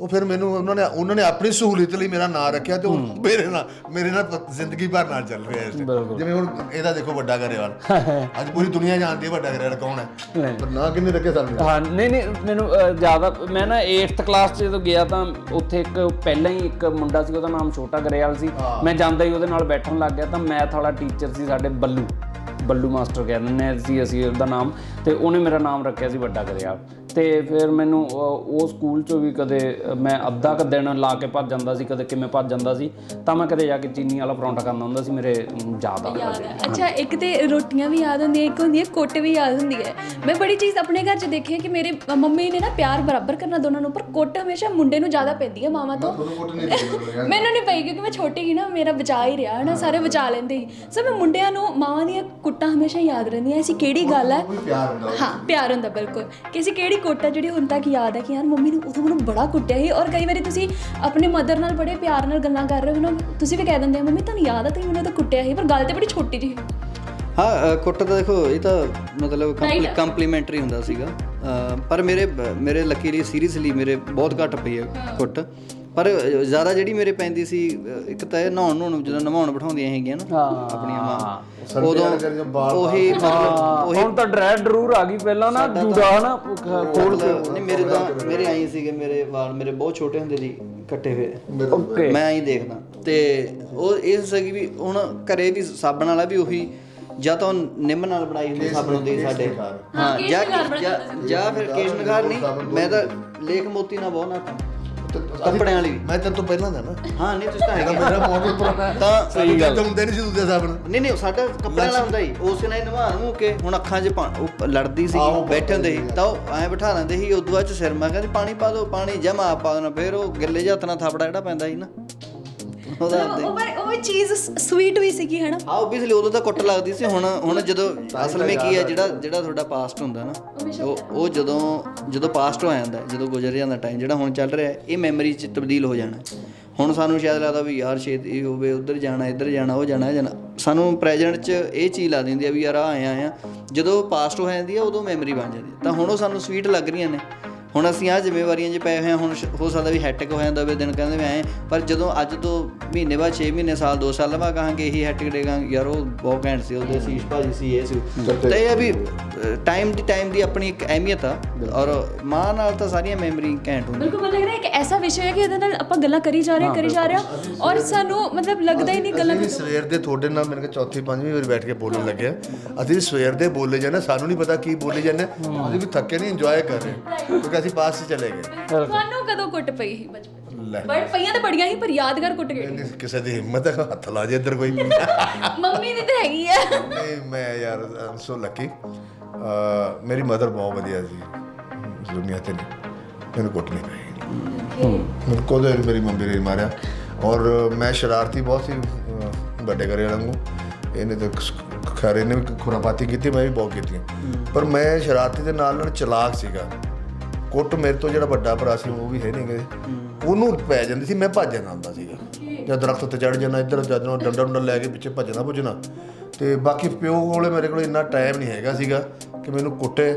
ਉਹ ਫਿਰ ਮੈਨੂੰ ਉਹਨਾਂ ਨੇ ਉਹਨਾਂ ਨੇ ਆਪਣੀ ਸਹੂਲਤ ਲਈ ਮੇਰਾ ਨਾਂ ਰੱਖਿਆ ਤੇ ਉਹ ਮੇਰੇ ਨਾਲ ਮੇਰੇ ਨਾਲ ਜ਼ਿੰਦਗੀ ਭਰ ਨਾਲ ਚੱਲ ਰਿਹਾ ਇਸ। ਜਿਵੇਂ ਹੁਣ ਇਹਦਾ ਦੇਖੋ ਵੱਡਾ ਗਰੇਵਾਲ। ਅੱਜ ਪੂਰੀ ਦੁਨੀਆ ਜਾਣਦੀ ਹੈ ਵੱਡਾ ਗਰੇਵਾਲ ਕੌਣ ਹੈ। ਪਰ ਨਾਂ ਕਿੰਨੇ ਰੱਖੇ ਸਾਨੂੰ ਹਾਂ ਨਹੀਂ ਨਹੀਂ ਮੈਨੂੰ ਜ਼ਿਆਦਾ ਮੈਂ ਨਾ 8th ਕਲਾਸ 'ਚ ਜਦੋਂ ਗਿਆ ਤਾਂ ਉੱਥੇ ਇੱਕ ਪਹਿਲਾਂ ਹੀ ਇੱਕ ਮੁੰਡਾ ਸੀ ਉਹਦਾ ਨਾਮ ਛੋਟਾ ਗਰੇਵਾਲ ਸੀ। ਮੈਂ ਜਾਂਦਾ ਹੀ ਉਹਦੇ ਨਾਲ ਬੈਠਣ ਲੱਗ ਗਿਆ ਤਾਂ ਮੈਥ ਵਾਲਾ ਟੀਚਰ ਸੀ ਸਾਡੇ ਬੱਲੂ। ਬੱਲੂ ਮਾਸਟਰ ਕਹਿੰਦੇ ਨੇ ਸੀ ਅਸੀਂ ਉਹਦਾ ਨਾਮ। ਤੇ ਉਹਨੇ ਮੇਰਾ ਨਾਮ ਰੱਖਿਆ ਸੀ ਵੱਡਾ ਗਰੇਵਾਲ। ਤੇ ਫਿਰ ਮੈਨੂੰ ਉਹ ਸਕੂਲ 'ਚੋਂ ਵੀ ਕਦੇ ਮੈਂ ਅੱਧਾ ਕ ਦਿਨ ਲਾ ਕੇ ਭੱਜ ਜਾਂਦਾ ਸੀ ਕਦੇ ਕਿਵੇਂ ਭੱਜ ਜਾਂਦਾ ਸੀ ਤਾਂ ਮੈਂ ਕਦੇ ਜਾ ਕੇ ਚੀਨੀ ਵਾਲਾ ਪਰੌਂਠਾ ਖਾਂਦਾ ਹੁੰਦਾ ਸੀ ਮੇਰੇ ਯਾਦ ਆ। ਅੱਛਾ ਇੱਕ ਤੇ ਰੋਟੀਆਂ ਵੀ ਯਾਦ ਹੁੰਦੀਆਂ ਇੱਕ ਹੁੰਦੀ ਹੈ ਕੁੱਟ ਵੀ ਯਾਦ ਹੁੰਦੀ ਹੈ। ਮੈਂ ਬੜੀ ਚੀਜ਼ ਆਪਣੇ ਘਰ 'ਚ ਦੇਖੀ ਹੈ ਕਿ ਮੇਰੇ ਮੰਮੀ ਨੇ ਨਾ ਪਿਆਰ ਬਰਾਬਰ ਕਰਨਾ ਦੋਨਾਂ ਨੂੰ ਪਰ ਕੁੱਟ ਹਮੇਸ਼ਾ ਮੁੰਡੇ ਨੂੰ ਜ਼ਿਆਦਾ ਪੈਂਦੀ ਹੈ ਮਾਵਾਂ ਤੋਂ। ਮੈਨੂੰ ਨਹੀਂ ਪਈ ਕਿਉਂਕਿ ਮੈਂ ਛੋਟੀ ਸੀ ਨਾ ਮੇਰਾ ਬਚਾ ਹੀ ਰਿਹਾ ਨਾ ਸਾਰੇ ਬਚਾ ਲੈਂਦੇ ਸੀ। ਸੋ ਮੈਂ ਮੁੰਡਿਆਂ ਨੂੰ ਮਾਵਾਂ ਦੀਆਂ ਕੁੱਟਾਂ ਹਮੇਸ਼ਾ ਯਾਦ ਰਹਿੰਦੀਆਂ ਐਸੀ ਕਿਹੜੀ ਗੱਲ ਹੈ? ਕੋਈ ਪਿਆਰ ਹੁੰਦਾ ਹਾਂ ਪਿਆਰ ਹੁੰਦਾ ਬਿਲਕੁਲ। ਕਿ ਅਸੀਂ ਕਿਹੜੀ ਕੁੱਟ ਹੈ ਜਿਹੜੀ ਹੁਣ ਤੱਕ ਯਾਦ ਹੈ ਕਿ ਯਾਰ ਮੰਮੀ ਨੇ ਉਦੋਂ ਮੈਨੂੰ ਬੜਾ ਕੁੱਟਿਆ ਸੀ ਔਰ ਕਈ ਵਾਰੀ ਤੁਸੀਂ ਆਪਣੇ ਮਦਰ ਨਾਲ ਬੜੇ ਪਿਆਰ ਨਾਲ ਗੱਲਾਂ ਕਰ ਰਹੇ ਹੋ ਨਾ ਤੁਸੀਂ ਵੀ ਕਹਿ ਦਿੰਦੇ ਆ ਮੰਮੀ ਤੁਹਾਨੂੰ ਯਾਦ ਹੈ ਤੁਸੀਂ ਮੈਨੂੰ ਤਾਂ ਕੁੱਟਿਆ ਸੀ ਪਰ ਗੱਲ ਤੇ ਬੜੀ ਛੋਟੀ ਜਿਹੀ ਹਾਂ ਅ, ਕੁੱਟ ਤਾਂ ਦੇਖੋ ਇਹ ਤਾਂ ਮਤਲਬ Right. ਕੰਪਲੀਮੈਂਟਰੀ ਹੁੰਦਾ ਸੀਗਾ। ਅ, ਪਰ ਮੇਰੇ ਮੇਰੇ ਲੱਕੀਲੀ ਸੀਰੀਅਸਲੀ ਮੇਰੇ ਬਹੁਤ ਘੱਟ ਪਈ ਹੈ। ਕੁੱਟ। ਪਰ ਜ਼ਿਆਦਾ ਜਿਹੜੀ ਮੇਰੇ ਪੈਂਦੀ ਸੀ ਇੱਕ ਤਾਂ ਇਹ ਨਹਾਉਣ ਨੂੰ ਜਦੋਂ ਨਵਾਉਣ ਬਿਠਾਉਂਦੀਆਂ ਹੈਗੀਆਂ ਨਾ ਆਪਣੀਆਂ ਮਾਂ ਉਦੋਂ ਉਹੀ ਮਤਲਬ ਉਹੀ ਹੁਣ ਤਾਂ ਡਰੈ ਡਰੂਰ ਆ ਗਈ ਪਹਿਲਾਂ ਨਾ ਜੂੜਾ ਨਾ ਖੋਲ ਕੇ ਨਹੀਂ ਮੇਰੇ ਤਾਂ ਮੇਰੇ ਆਈ ਸੀਗੇ ਮੇਰੇ ਵਾਲ ਮੇਰੇ ਬਹੁਤ ਛੋਟੇ ਹੁੰਦੇ ਸੀ ਕੱਟੇ ਹੋਏ। ਓਕੇ ਮੈਂ ਆਈ ਦੇਖਦਾ। ਤੇ ਉਹ ਇਹ ਸੀਗੀ ਵੀ ਹੁਣ ਘਰੇ ਵੀ ਸਾਬਣ ਵਾਲਾ ਵੀ ਉਹੀ ਜਾਂ ਤਾਂ ਉਹ ਨਿੰਮ ਨਾਲ ਬਣਾਈ ਹੁੰਦੀ ਸਾਬਣ ਹੁੰਦੀ ਸਾਡੇ। ਹਾਂ ਜਾਂ ਜਾਂ- ਫਿਰ ਕੇਸ਼ ਨਗਾਰ ਨਹੀਂ ਮੈਂ ਤਾਂ ਲੇਖ ਮੋਤੀ ਨਾਲ ਬਹੁਤ ਨਾ ਕੱਪੜਿਆਂ ਵਾਲੀ। ਮੈਂ ਤੇਰੇ ਤੋਂ ਪਹਿਲਾਂ ਦਾ ਨਾ। ਹਾਂ ਨਹੀਂ ਤੁਸੀਂ ਤਾਂ ਹੈਗੇ ਮੇਰਾ ਮਾਡਲ ਪੁਰਾਣਾ ਤਾਂ ਸਹੀ ਗੱਲ। ਹੁੰਦੇ ਨਹੀਂ ਸੀ ਦੂਜੇ ਸਾਬਣ ਨਹੀਂ ਨਹੀਂ ਉਹ ਸਾਡਾ ਕੱਪੜਿਆਂ ਵਾਲਾ ਹੁੰਦਾ ਹੀ ਉਸ ਨਾਲ ਨਵਾ ਨੂੰ ਕੇ ਹੁਣ ਅੱਖਾਂ 'ਚ ਪਾ- ਉਹ ਲੜਦੀ ਸੀ ਬੈਠੇ ਹੁੰਦੇ ਸੀ ਤਾਂ ਉਹ ਐਂ ਬਿਠਾ ਲੈਂਦੇ ਸੀ ਉਦੋਂ ਬਾਅਦ ਚ ਸਿਰ ਮਾ ਕਹਿੰਦੀ ਪਾਣੀ ਪਾ ਦਿਓ ਪਾਣੀ ਜਮਾ ਪਾ ਦੇਣਾ। ਫਿਰ ਉਹ ਗਿੱਲੇ ਜਿਹੇ ਹੱਥ ਨਾਲ ਥਾਪੜਾ ਜਿਹੜਾ ਪੈਂਦਾ ਸੀ ਨਾ। ਉਹਦਾ ਆਪਦੇ- ਉਹ ਪਰ ਉਹ ਚੀਜ਼ ਸਵੀਟ ਵੀ ਸੀਗੀ ਹਨਾ? ਹਾਂ ਓਬਵੀਅਸਲੀ ਉਦੋਂ ਤਾਂ ਕੁੱਟ ਲੱਗਦੀ ਸੀ ਹੁਣ ਹੁਣ ਜਦੋਂ ਅਸਲ ਵਿੱਚ ਕੀ ਹੈ ਜਿਹੜਾ ਜਿਹੜਾ ਤੁਹਾਡਾ ਪਾਸਟ ਹੁੰਦਾ ਨਾ ਉਹ ਉਹ ਜਦੋਂ ਜਦੋਂ ਪਾਸਟ ਹੋ ਜਾਂਦਾ ਹੈ, ਜਦੋਂ ਗੁਜ਼ਰ ਜਾਂਦਾ ਟਾਈਮ ਜਿਹੜਾ ਹੁਣ ਚੱਲ ਰਿਹਾ ਹੈ, ਇਹ ਮੈਮਰੀ 'ਚ ਤਬਦੀਲ ਹੋ ਜਾਣਾ। ਹੈ। ਹੁਣ ਸਾਨੂੰ ਸ਼ਾਇਦ ਲੱਗਦਾ ਵੀ ਯਾਰ ਛੇਤ ਇਹ ਹੋਵੇ ਉਧਰ ਜਾਣਾ ਇੱਧਰ ਜਾਣਾ ਉਹ ਜਾਣਾ ਇਹ ਜਾਣਾ। ਸਾਨੂੰ ਪ੍ਰੈਜ਼ੈਂਟ 'ਚ ਇਹ ਚੀਜ਼ ਲਾ ਦਿੰਦੀ ਆ ਵੀ ਯਾਰ ਆ ਆਏ ਆ। ਜਦੋਂ ਪਾਸਟ ਹੋ ਜਾਂਦੀ ਆ ਉਦੋਂ ਮੈਮਰੀ ਬਣ ਜਾਂਦੀ ਹੈ। ਤਾਂ ਹੁਣ ਉਹ ਸਾਨੂੰ ਸਵੀਟ ਲੱਗ ਰਹੀਆਂ ਨੇ। ਹੁਣ ਅਸੀਂ ਆ ਜ਼ਿੰਮੇਵਾਰੀਆਂ 'ਚ ਪਏ ਹੋਏ ਹਾਂ ਹੁਣ ਹੋ ਸਕਦਾ ਵੀ ਹੈਟਿਕ ਹੋ ਜਾਂਦਾ ਹੋਵੇ ਦਿਨ ਕਹਿੰਦੇ ਵੀ ਐਂ ਪਰ ਜਦੋਂ ਅੱਜ ਤੋਂ ਮਹੀਨੇ ਬਾਅਦ 6 ਮਹੀਨੇ ਸਾਲ 2 ਸਾਲ ਬਾਅਦ ਕਹਾਂਗੇ ਇਹੀ ਹੈਟਿਕ ਡੇਗਾ ਯਾਰ ਉਹ ਬਹੁਤ ਘੈਂਟ ਸੀ ਉਹਦੇ ਸੀਸ਼ ਭਾਜੀ ਸੀ ਇਹ ਸੀ। ਤੇ ਇਹ ਵੀ ਟਾਈਮ ਦੀ ਟਾਈਮ ਦੀ ਆਪਣੀ ਇੱਕ ਅਹਿਮੀਅਤ ਆ ਔਰ ਮਾਂ ਨਾਲ ਤਾਂ ਸਾਰੀਆਂ ਮੈਮਰੀ ਘੈਂਟ ਹੁੰਦੀਆਂ। ਬਿਲਕੁਲ ਮੈਨੂੰ ਲੱਗ ਰਿਹਾ ਇੱਕ ਐਸਾ ਵਿਸ਼ਾ ਹੈ ਕਿ ਇਹਦੇ ਨਾਲ ਆਪਾਂ ਗੱਲਾਂ ਕਰੀ ਜਾ ਰਹੇ ਕਰੀ ਜਾ ਰਹੇ ਔਰ ਸਾਨੂੰ ਮਤਲਬ ਲੱਗਦਾ ਹੀ ਨਹੀਂ ਗੱਲਾਂ ਸਵੇਰ ਦੇ ਤੁਹਾਡੇ ਨਾਲ ਮੇਰੇ ਕੋਲ ਚੌਥੀ ਪੰਜਵੀਂ ਵਾਰ ਬੈਠ ਕੇ ਬੋਲਣ ਲੱਗਿਆ ਅਸੀਂ ਸਵੇਰ ਦੇ ਬੋਲੇ ਜਾਂਦੇ ਸਾਨੂੰ ਨਹੀਂ ਪਤਾ ਕੀ ਬੋਲੇ ਜਾਂਦੇ ਅਸੀਂ ਵੀ ਥੱਕੇ ਨਹੀਂ ਇੰਜੋਏ ਕਰ ਰਹੇ ਕਿਉਂਕਿ ਅਸੀਂ ਪਾਸ 'ਚ ਚਲੇ ਗਏ। ਤੁਹਾਨੂੰ ਕਦੋਂ ਕੁੱਟ ਪਈ ਸੀ ਬਚਪਨ ਲੈ। ਬੜ ਪਈਆਂ ਤਾਂ ਬੜੀਆਂ ਹੀ ਪਰ ਯਾਦਗਾਰ ਕੁੱਟ ਗਏ ਨਹੀਂ ਕਿਸੇ ਦੀ ਹਿੰਮਤ ਹੈ ਹੱਥ ਲਾ ਜੇ ਇੱਧਰ ਕੋਈ। ਮੰਮੀ ਦੀ ਤਾਂ ਹੈਗੀ ਆ। ਨਹੀਂ ਮੈਂ ਯਾਰ ਸੋ ਲੱਕੀ ਮੇਰੀ ਮਦਰ ਬਹੁਤ ਵਧੀਆ ਸੀ। ਦੁਨੀਆ ਤੇ ਨਹੀਂ ਮੈਨੂੰ ਕੁੱਟ ਨਹੀਂ ਪਈ। ਮੈਨੂੰ ਕੋਦੇ ਮੇਰੀ ਮੰਮੀ ਨੇ ਮਾਰਿਆ। ਔਰ ਮੈਂ ਸ਼ਰਾਰਤੀ ਬਹੁਤ ਸੀ ਅਹ, ਵੱਡੇ ਘਰੇ ਵਾਂਗੂ ਇਹਨੇ ਤਾਂ ਖ- ਖੈਰ ਇਹਨੇ ਵੀ ਖੁਰਾਪਾਤੀ ਕੀਤੀ ਮੈਂ ਵੀ ਬਹੁਤ ਕੀਤੀਆਂ ਪਰ ਮੈਂ ਸ਼ਰਾਰਤੀ ਦੇ ਨਾਲ ਨਾਲ ਚਲਾਕ ਸੀਗਾ। ਕੁੱਟ ਮੇਰੇ ਤੋਂ ਜਿਹੜਾ ਵੱਡਾ ਭਰਾ ਸੀ ਉਹ ਵੀ ਹੈ ਨਹੀਂ ਗੇ। ਉਹਨੂੰ ਪੈ ਜਾਂਦੀ ਸੀ ਮੈਂ ਭੱਜ ਜਾਂਦਾ ਹੁੰਦਾ ਸੀਗਾ। ਜਦ ਦਰਖਤ ਉੱਤੇ ਚੜ ਜਾਣਾ ਇੱਧਰ ਜਦ ਨੂੰ ਡੰਡਾ ਡੰਡਾ ਲੈ ਕੇ ਪਿੱਛੇ ਭੱਜਣਾ ਭੁੱਜਣਾ ਤੇ ਬਾਕੀ ਪਿਓ ਕੋਲੇ ਮੇਰੇ ਕੋਲ ਇੰਨਾ ਟਾਈਮ ਨਹੀਂ ਹੈਗਾ ਸੀਗਾ ਕਿ ਮੈਨੂੰ ਕੁੱਟੇ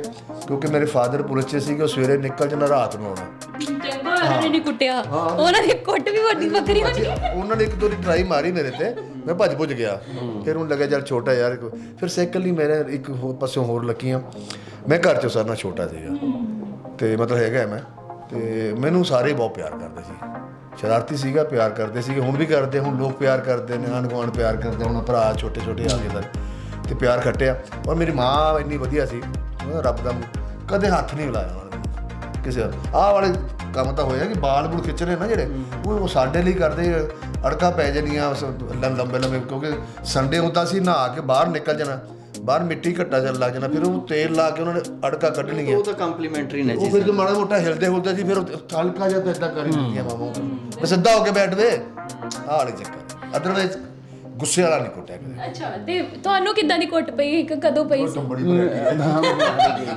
ਕਿਉਂਕਿ ਮੇਰੇ ਫਾਦਰ ਪੁਲਿਸ 'ਚ ਸੀਗੇ ਉਹ ਸਵੇਰੇ ਨਿਕਲ ਜਾਣਾ ਰਾਤ ਨੂੰ ਆਉਣਾ। ਉਹਨਾਂ ਨੇ ਨਹੀਂ ਕੁੱਟਿਆ। ਉਹਨਾਂ ਦੀ ਕੁੱਟ ਵੀ ਵੱਡੀ ਵੱਖਰੀ ਹੋਣੀ। ਉਹਨਾਂ ਨੇ ਇੱਕ ਦੋ ਦੀ ਟਰਾਈ ਮਾਰੀ ਮੇਰੇ ਤੇ ਮੈਂ ਭੱਜ ਭੁੱਜ ਗਿਆ। ਫਿਰ ਉਹਨੂੰ ਲੱਗਿਆ ਯਾਰ ਛੋਟਾ ਯਾਰ ਫਿਰ ਸਾਈਕਲ ਨਹੀਂ ਮੇਰੇ ਇੱਕ ਹੋਰ ਪਾਸਿਓਂ ਹੋਰ ਲੱਗੀਆਂ। ਮੈਂ ਘਰ ਚੋਂ ਨਾਲ ਛੋਟਾ ਸੀਗਾ। ਤੇ ਮਤਲਬ ਹੈਗਾ ਮੈਂ, ਤੇ ਮੈਨੂੰ ਸਾਰੇ ਬਹੁਤ ਪਿਆਰ ਕਰਦੇ ਸੀ। ਸ਼ਰਾਰਤੀ ਸੀਗਾ, ਪਿਆਰ ਕਰਦੇ ਸੀਗੇ, ਹੁਣ ਵੀ ਕਰਦੇ, ਹੁਣ ਲੋਕ ਪਿਆਰ ਕਰਦੇ ਨੇ ਆਂਢ ਗੁਆਂਢ ਪਿਆਰ ਕਰਦੇ ਹੁਣ ਭਰਾ ਛੋਟੇ ਛੋਟੇ ਆ ਗਏ ਸਨ ਤੇ ਪਿਆਰ ਖੱਟਿਆ। ਔਰ ਮੇਰੀ ਮਾਂ ਇੰਨੀ ਵਧੀਆ ਸੀ ਰੱਬ ਦਾ ਕਦੇ ਹੱਥ ਨਹੀਂ ਲਾਇਆ ਉਹਨਾਂ ਨੇ ਕਿਸੇ ਆਹ ਵਾਲੇ ਕੰਮ ਤਾਂ ਹੋਇਆ ਕਿ ਬਾਲ ਬੁਲ ਖਿੱਚਣੇ ਰਹੇ ਨਾ ਜਿਹੜੇ, ਉਹ ਸਾਡੇ ਲਈ ਕਰਦੇ, ਅੜਕਾ ਪੈ ਜਾਣੀਆਂ ਉਸ ਲੰਬੇ ਲੰਬੇ ਕਿਉਂਕਿ ਸੰਡੇ ਹੁੰਦਾ ਸੀ, ਨਹਾ ਕੇ ਬਾਹਰ ਨਿਕਲ ਜਾਣਾ। ਬਾਹਰ ਮਿੱਟੀ ਘੱਟਾ ਚੱਲ ਲੱਗ ਜਾਣਾ ਫਿਰ ਉਹ ਤੇਲ ਲਾ ਕੇ ਉਹਨਾਂ ਨੇ ਅੜਕਾ ਕੱਢਣੀਆਂ ਉਹ ਤਾਂ ਕੰਪਲੀਮੈਂਟਰੀ ਨੇ ਉਹ ਜੀ ਫਿਰ ਜੋ ਮਾੜਾ ਮੋਟਾ ਹਿਲਦੇ ਹੁਲਦੇ ਸੀ ਫਿਰ ਹਲਕਾ ਜਿਹਾ ਤਾਂ ਇਦਾਂ ਕਰੀ ਦਿੰਦੀਆਂ ਮਾਮਾ ਬਸ ਸਿੱਧਾ ਹੋ ਕੇ ਬੈਠ ਵੇ ਆਹ ਵਾਲੀ ਚੱਕਰ। ਅਦਰਵਾਈਜ਼ ਗੁੱਸੇ ਵਾਲਾ ਨਹੀਂ ਕੁੱਟਿਆ ਕਦੇ। ਅੱਛਾ ਤੇ ਤੁਹਾਨੂੰ ਕਿੱਦਾਂ ਦੀ ਕੁੱਟ ਪਈ? ਇੱਕ ਕਦੋਂ ਪਈ ਸੀ? ਬੜੀ ਬੜੀ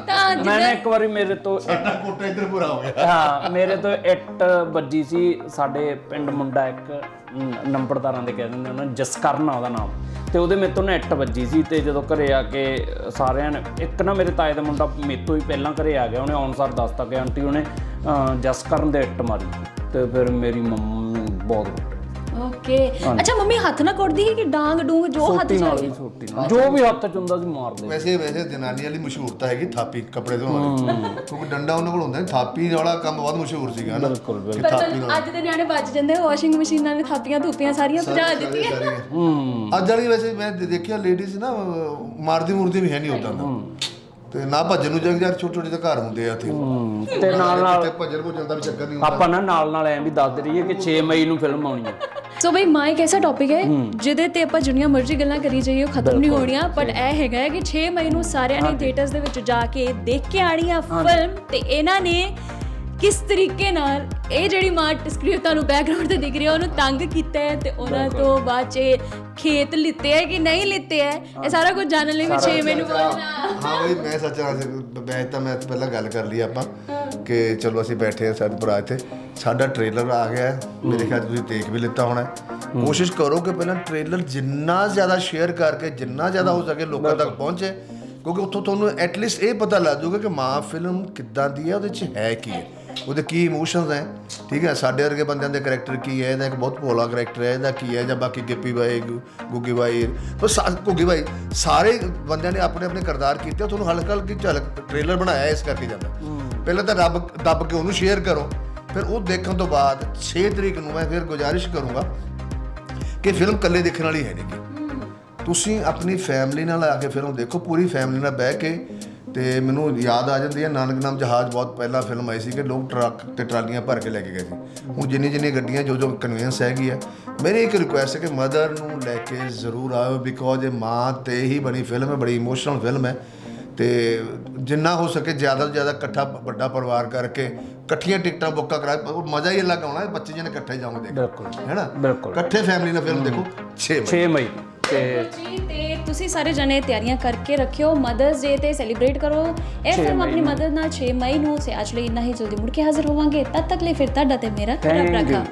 ਤਾਂ ਮੈंने ਇੱਕ ਵਾਰੀ ਮੇਰੇ ਤੋਂ ਸਾਡਾ ਕੋਟਾ ਇੱਧਰ ਪੂਰਾ ਹੋ ਗਿਆ। ਹਾਂ ਮੇਰੇ ਤੋਂ ਇੱਟ ਵੱਜੀ ਸੀ। ਸਾਡੇ ਪਿੰਡ ਮੁੰਡਾ ਇੱਕ ਨ- ਨੰਬਰਦਾਰਾਂ ਦੇ ਕਹਿ ਦਿੰਦੇ ਉਹਨਾਂ ਨੂੰ ਜਸਕਰਨ ਆ ਉਹਦਾ ਨਾਮ। ਤੇ ਉਹਦੇ ਮੇਰੇ ਤੋਂ ਨਾ ਇੱਟ ਵੱਜੀ ਸੀ ਤੇ ਜਦੋਂ ਘਰੇ ਆ ਕੇ ਸਾਰਿਆਂ ਨੇ ਇੱਕ ਨਾ ਮੇਰੇ ਤਾਏ ਦਾ ਮੁੰਡਾ ਮੇਰੇ ਤੋਂ ਹੀ ਪਹਿਲਾਂ ਘਰੇ ਆ ਗਿਆ। ਉਹਨੇ ਆਨਸਰ ਦੱਸਤਾ ਕਿ ਆਂਟੀ ਉਹਨੇ ਅਹ, ਜਸਕਰਨ ਦੇ ਇੱਟ ਮਾਰੀ। ਤੇ ਫਿਰ ਮੇਰੀ ਮੰਮੀ ਬਹੁਤ ਕੁੱਟੇ। ਓਕੇ। ਅੱਛਾ ਮੰਮੀ ਹੱਥ ਨਾਲ ਕੁੱਟਦੀ ਸੀ ਕਿ ਡਾਂਗ ਡੂੰਗ ਜੋ ਹੱਥ ਸੋਟੀ ਚ ਨਾਲ ਆਈ ਵੀ ਸੋਟੀ ਨਾਲ। ਜੋ ਵੀ ਹੱਥ ਚ ਹੁੰਦਾ ਸੀ ਮਾਰਦੇ ਵੈਸੇ ਵੈਸੇ ਜਨਾਨੀ ਵਾਲੀ ਮਸ਼ਹੂਰਤਾ ਹੈਗੀ ਥਾਪੀ ਕੱਪੜੇ ਧੋਣ ਵਾਲੀ। ਕਿਉਂਕਿ ਡੰਡਾ ਉਹਨਾਂ ਕੋਲ ਹੁੰਦਾ ਸੀ, ਥਾਪੀ ਵਾਲਾ ਕੰਮ ਬਹੁਤ ਮਸ਼ਹੂਰ ਸੀਗਾ ਨਾ ਬਿਲਕੁਲ, ਬਿਲਕੁਲ। ਪਰ ਥਾਪੀ ਨਾਲ। ਅੱਜ ਦੇ ਨਿਆਣੇ ਬਚ ਜਾਂਦੇ ਵਾਸ਼ਿੰਗ ਮਸ਼ੀਨਾਂ ਨੇ ਥਾਪੀਆਂ ਧੂਪੀਆਂ ਸਾਰੀਆਂ ਭਜਾ ਦਿੱਤੀਆਂ। ਹੂੰ। ਅੱਜ ਵਾਲੀ ਵੈਸੇ ਮੈਂ ਦੇ- ਦੇਖਿਆ ਲੇਡੀਜ਼ ਨਾ ਅਹ, ਮਾਰਦੀ ਮੁਰਦੀ ਵੀ ਹੈ ਨਹੀਂ ਉਦਾਂ ਦਾ। ਤੇ ਨਾ ਭੱਜਣ ਨੂੰ ਜਗ ਯਾਰ ਛੋਟੇ ਛੋਟੇ ਤਾਂ ਘਰ ਹੁੰਦੇ ਆ ਇੱਥੇ। ਤੇ ਨਾਲ ਨਾਲ ਤੇ ਭੱਜਣ ਭੁੱਜਣ ਦਾ ਵੀ ਚੱਕਰ ਨਹੀਂ ਹੁੰਦਾ। ਆਪਾਂ ਨਾ ਨਾਲ ਨਾਲ ਐਂ ਵੀ ਦੱਸਦੇ ਰਹੀਏ ਕਿ 6 ਮਈ ਨੂੰ ਫਿਲਮ ਆਉਣੀ ਹੈ ਸੋ ਬਈ ਮਾਂ ਇੱਕ ਐਸਾ ਟੌਪਿਕ ਹੈ ਜਿਹਦੇ ਤੇ ਆਪਾਂ ਜਿੰਨੀਆਂ ਮਰਜ਼ੀ ਗੱਲਾਂ ਕਰੀ ਜਾਈਏ ਉਹ ਖਤਮ ਨਹੀਂ ਹੋਣੀਆਂ ਬਟ ਇਹ ਹੈਗਾ ਹੈ ਕਿ 6 ਮਈ ਨੂੰ ਸਾਰਿਆਂ ਨੇ ਥੀਏਟਰਸ ਦੇ ਵਿੱਚ ਜਾ ਕੇ ਦੇਖ ਕੇ ਆਣੀ ਆ ਫਿਲਮ ਤੇ ਇਹਨਾਂ ਨੇ ਕਿਸ ਤਰੀਕੇ ਨਾਲ ਇਹ ਜਿਹੜੀ ਮਾਂ ਸਕ੍ਰਿਪਟ ਤੁਹਾਨੂੰ ਬੈਕਗ੍ਰਾਉਂਡ ਤੇ ਦਿਖ ਰਹੀ ਹੈ ਉਹਨੂੰ ਤੰਗ ਕੀਤਾ ਹੈ ਤੇ ਉਹਨਾਂ ਤੋਂ ਬਾਅਦ ਚ ਇਹ ਖੇਤ ਲਿੱਤੇ ਹੈ ਕਿ ਨਹੀਂ ਲਿੱਤੇ ਹੈ? ਇਹ ਸਾਰਾ ਕੁਝ ਜਾਣਨ ਲਈ ਮੈਂ 6 ਮੈਨੂੰ ਬੋਲਣਾ ਹਾਂ ਬਈ ਮੈਂ ਸੱਚਾ ਮੈਂ ਤਾਂ ਮੈਂ ਪਹਿਲਾਂ ਗੱਲ ਕਰ ਲਈ ਆਪਾਂ ਕਿ ਚਲੋ ਅਸੀਂ ਬੈਠੇ ਆ ਸਾਡੇ ਭਰਾ ਇੱਥੇ। ਸਾਡਾ ਟ੍ਰੇਲਰ ਆ ਗਿਆ ਹੈ। ਮੇਰੇ ਖਿਆਲ ਤੁਸੀਂ ਦੇਖ ਵੀ ਲਿੱਤਾ ਹੋਣਾ ਹੈ। ਕੋਸ਼ਿਸ਼ ਕਰੋ ਕਿ ਪਹਿਲਾਂ ਟ੍ਰੇਲਰ ਜਿੰਨਾ ਜ਼ਿਆਦਾ ਸ਼ੇਅਰ ਕਰਕੇ ਜਿੰਨਾ ਜ਼ਿਆਦਾ ਹੋ ਸਕੇ ਲੋਕਾਂ ਤੱਕ ਪਹੁੰਚੇ ਕਿਉਂਕਿ ਉੱਥੋਂ ਤੁਹਾਨੂੰ ਐਟਲੀਸਟ ਇਹ ਪਤਾ ਲੱਗ ਜਾਊਗਾ ਕਿ ਮਾਂ ਫਿਲਮ ਕਿੱਦਾਂ ਦੀ ਹੈ ਉਹਦੇ 'ਚ ਹੈ ਕੀ ਹੈ। ਉਹਦੇ ਕੀ ਇਮੋਸ਼ਨਸ ਹੈ? ਠੀਕ ਹੈ ਸਾਡੇ ਵਰਗੇ ਬੰਦਿਆਂ ਦੇ ਕੈਰੈਕਟਰ ਕੀ ਹੈ? ਇਹਦਾ ਇੱਕ ਬਹੁਤ ਭੋਲਾ ਕੈਰੈਕਟਰ ਹੈ ਇਹਦਾ ਕੀ ਹੈ? ਜਾਂ ਬਾਕੀ ਗਿੱਪੀ ਬਾਈ ਗੁ- ਗੁੱਗੀ ਬਾਈ ਉਹ ਸਾ- ਗੁੱਗੀ ਬਾਈ ਸਾਰੇ ਬੰਦਿਆਂ ਨੇ ਆਪਣੇ ਆਪਣੇ ਕਿਰਦਾਰ ਕੀਤੇ ਤੁਹਾਨੂੰ ਹਲਕਾ ਹਲਕੀ ਝਲਕ ਟ੍ਰੇਲਰ ਬਣਾਇਆ ਇਸ ਕਰਕੇ ਜਾਂਦਾ। ਪਹਿਲਾਂ ਤਾਂ ਰੱਬ ਦੱਬ ਕੇ ਉਹਨੂੰ ਸ਼ੇਅਰ ਕਰੋ ਫਿਰ ਉਹ ਦੇਖਣ ਤੋਂ ਬਾਅਦ 6 ਤਰੀਕ ਨੂੰ ਮੈਂ ਫਿਰ ਗੁਜ਼ਾਰਿਸ਼ ਕਰੂੰਗਾ ਕਿ ਫਿਲਮ ਇਕੱਲੇ ਦੇਖਣ ਵਾਲੀ ਹੈ ਨਹੀਂ। ਤੁਸੀਂ ਆਪਣੀ ਫੈਮਿਲੀ ਨਾਲ ਆ ਕੇ ਫਿਲਮ ਦੇਖੋ ਪੂਰੀ ਫੈਮਿਲੀ ਨਾਲ ਬਹਿ ਕੇ ਤੇ ਮੈਨੂੰ ਯਾਦ ਆ ਜਾਂਦੀ ਹੈ ਨਾਨਕ ਨਾਮ ਜਹਾਜ਼ ਬਹੁਤ ਪਹਿਲਾਂ ਫਿਲਮ ਆਈ ਸੀ ਕਿ ਲੋਕ ਟਰੱਕ ਤੇ ਟਰਾਲੀਆਂ ਭਰ ਕੇ ਲੈ ਕੇ ਗਏ ਸੀ। ਹੁਣ ਜਿੰਨੀ ਜਿੰਨੀ ਗੱਡੀਆਂ ਜੋ ਜੋ ਕਨਵੈਂਸ ਹੈਗੀ ਹੈ ਮੇਰੀ ਇੱਕ ਰਿਕੁਐਸਟ ਹੈ ਕਿ ਮਦਰ ਨੂੰ ਲੈ ਕੇ ਜ਼ਰੂਰ ਆਓ ਬਿਕੋਜ਼ ਇਹ ਮਾਂ ਤੇ ਹੀ ਬਣੀ ਫਿਲਮ ਹੈ ਬੜੀ ਇਮੋਸ਼ਨਲ ਫਿਲਮ ਹੈ। ਤੇ ਜਿੰਨਾ ਹੋ ਸਕੇ ਜ਼ਿਆਦਾ ਤੋਂ ਜ਼ਿਆਦਾ ਇਕੱਠਾ ਵੱਡਾ ਪਰਿਵਾਰ ਕਰਕੇ ਇਕੱਠੀਆਂ ਟਿਕਟਾਂ ਬੁੱਕਾਂ ਕਰਾ ਉਹ ਮਜ਼ਾ ਹੀ ਅਲੱਗ ਆਉਣਾ ਹੈ, ਬੱਚੇ ਜਿਹਨੇ ਇਕੱਠੇ ਜਾਓਗੇ ਦੇਖ ਬਿਲਕੁਲ ਹੈਨਾ ਬਿਲਕੁਲ। ਇਕੱਠੇ ਫੈਮਿਲੀ ਨਾਲ ਫਿਲਮ ਦੇਖੋ 6 6 ਮਈ। ਤੇ ਜੀ ਤੇ ਤੁਸੀਂ ਸਾਰੇ ਜਣੇ ਤਿਆਰੀਆਂ ਕਰਕੇ ਰੱਖਿਓ ਮਦਰਸ ਡੇ ਤੇ ਸੈਲੀਬ੍ਰੇਟ ਕਰੋ ਇਹ ਫਿਲਮ ਆਪਣੀ। ਮਦਦ ਨਾਲ 6 ਮਈ ਨੂੰ ਸੇ ਅੱਜ ਲਈ ਇੰਨਾ ਹੀ ਜਲਦੀ ਮੁੜ ਕੇ ਹਾਜ਼ਰ ਹੋਵਾਂਗੇ ਤਦ ਤੱਕ ਲਈ ਫਿਰ ਤੁਹਾਡਾ ਤੇ ਮੇਰਾ ਰੱਬ. ਰੱਖਾ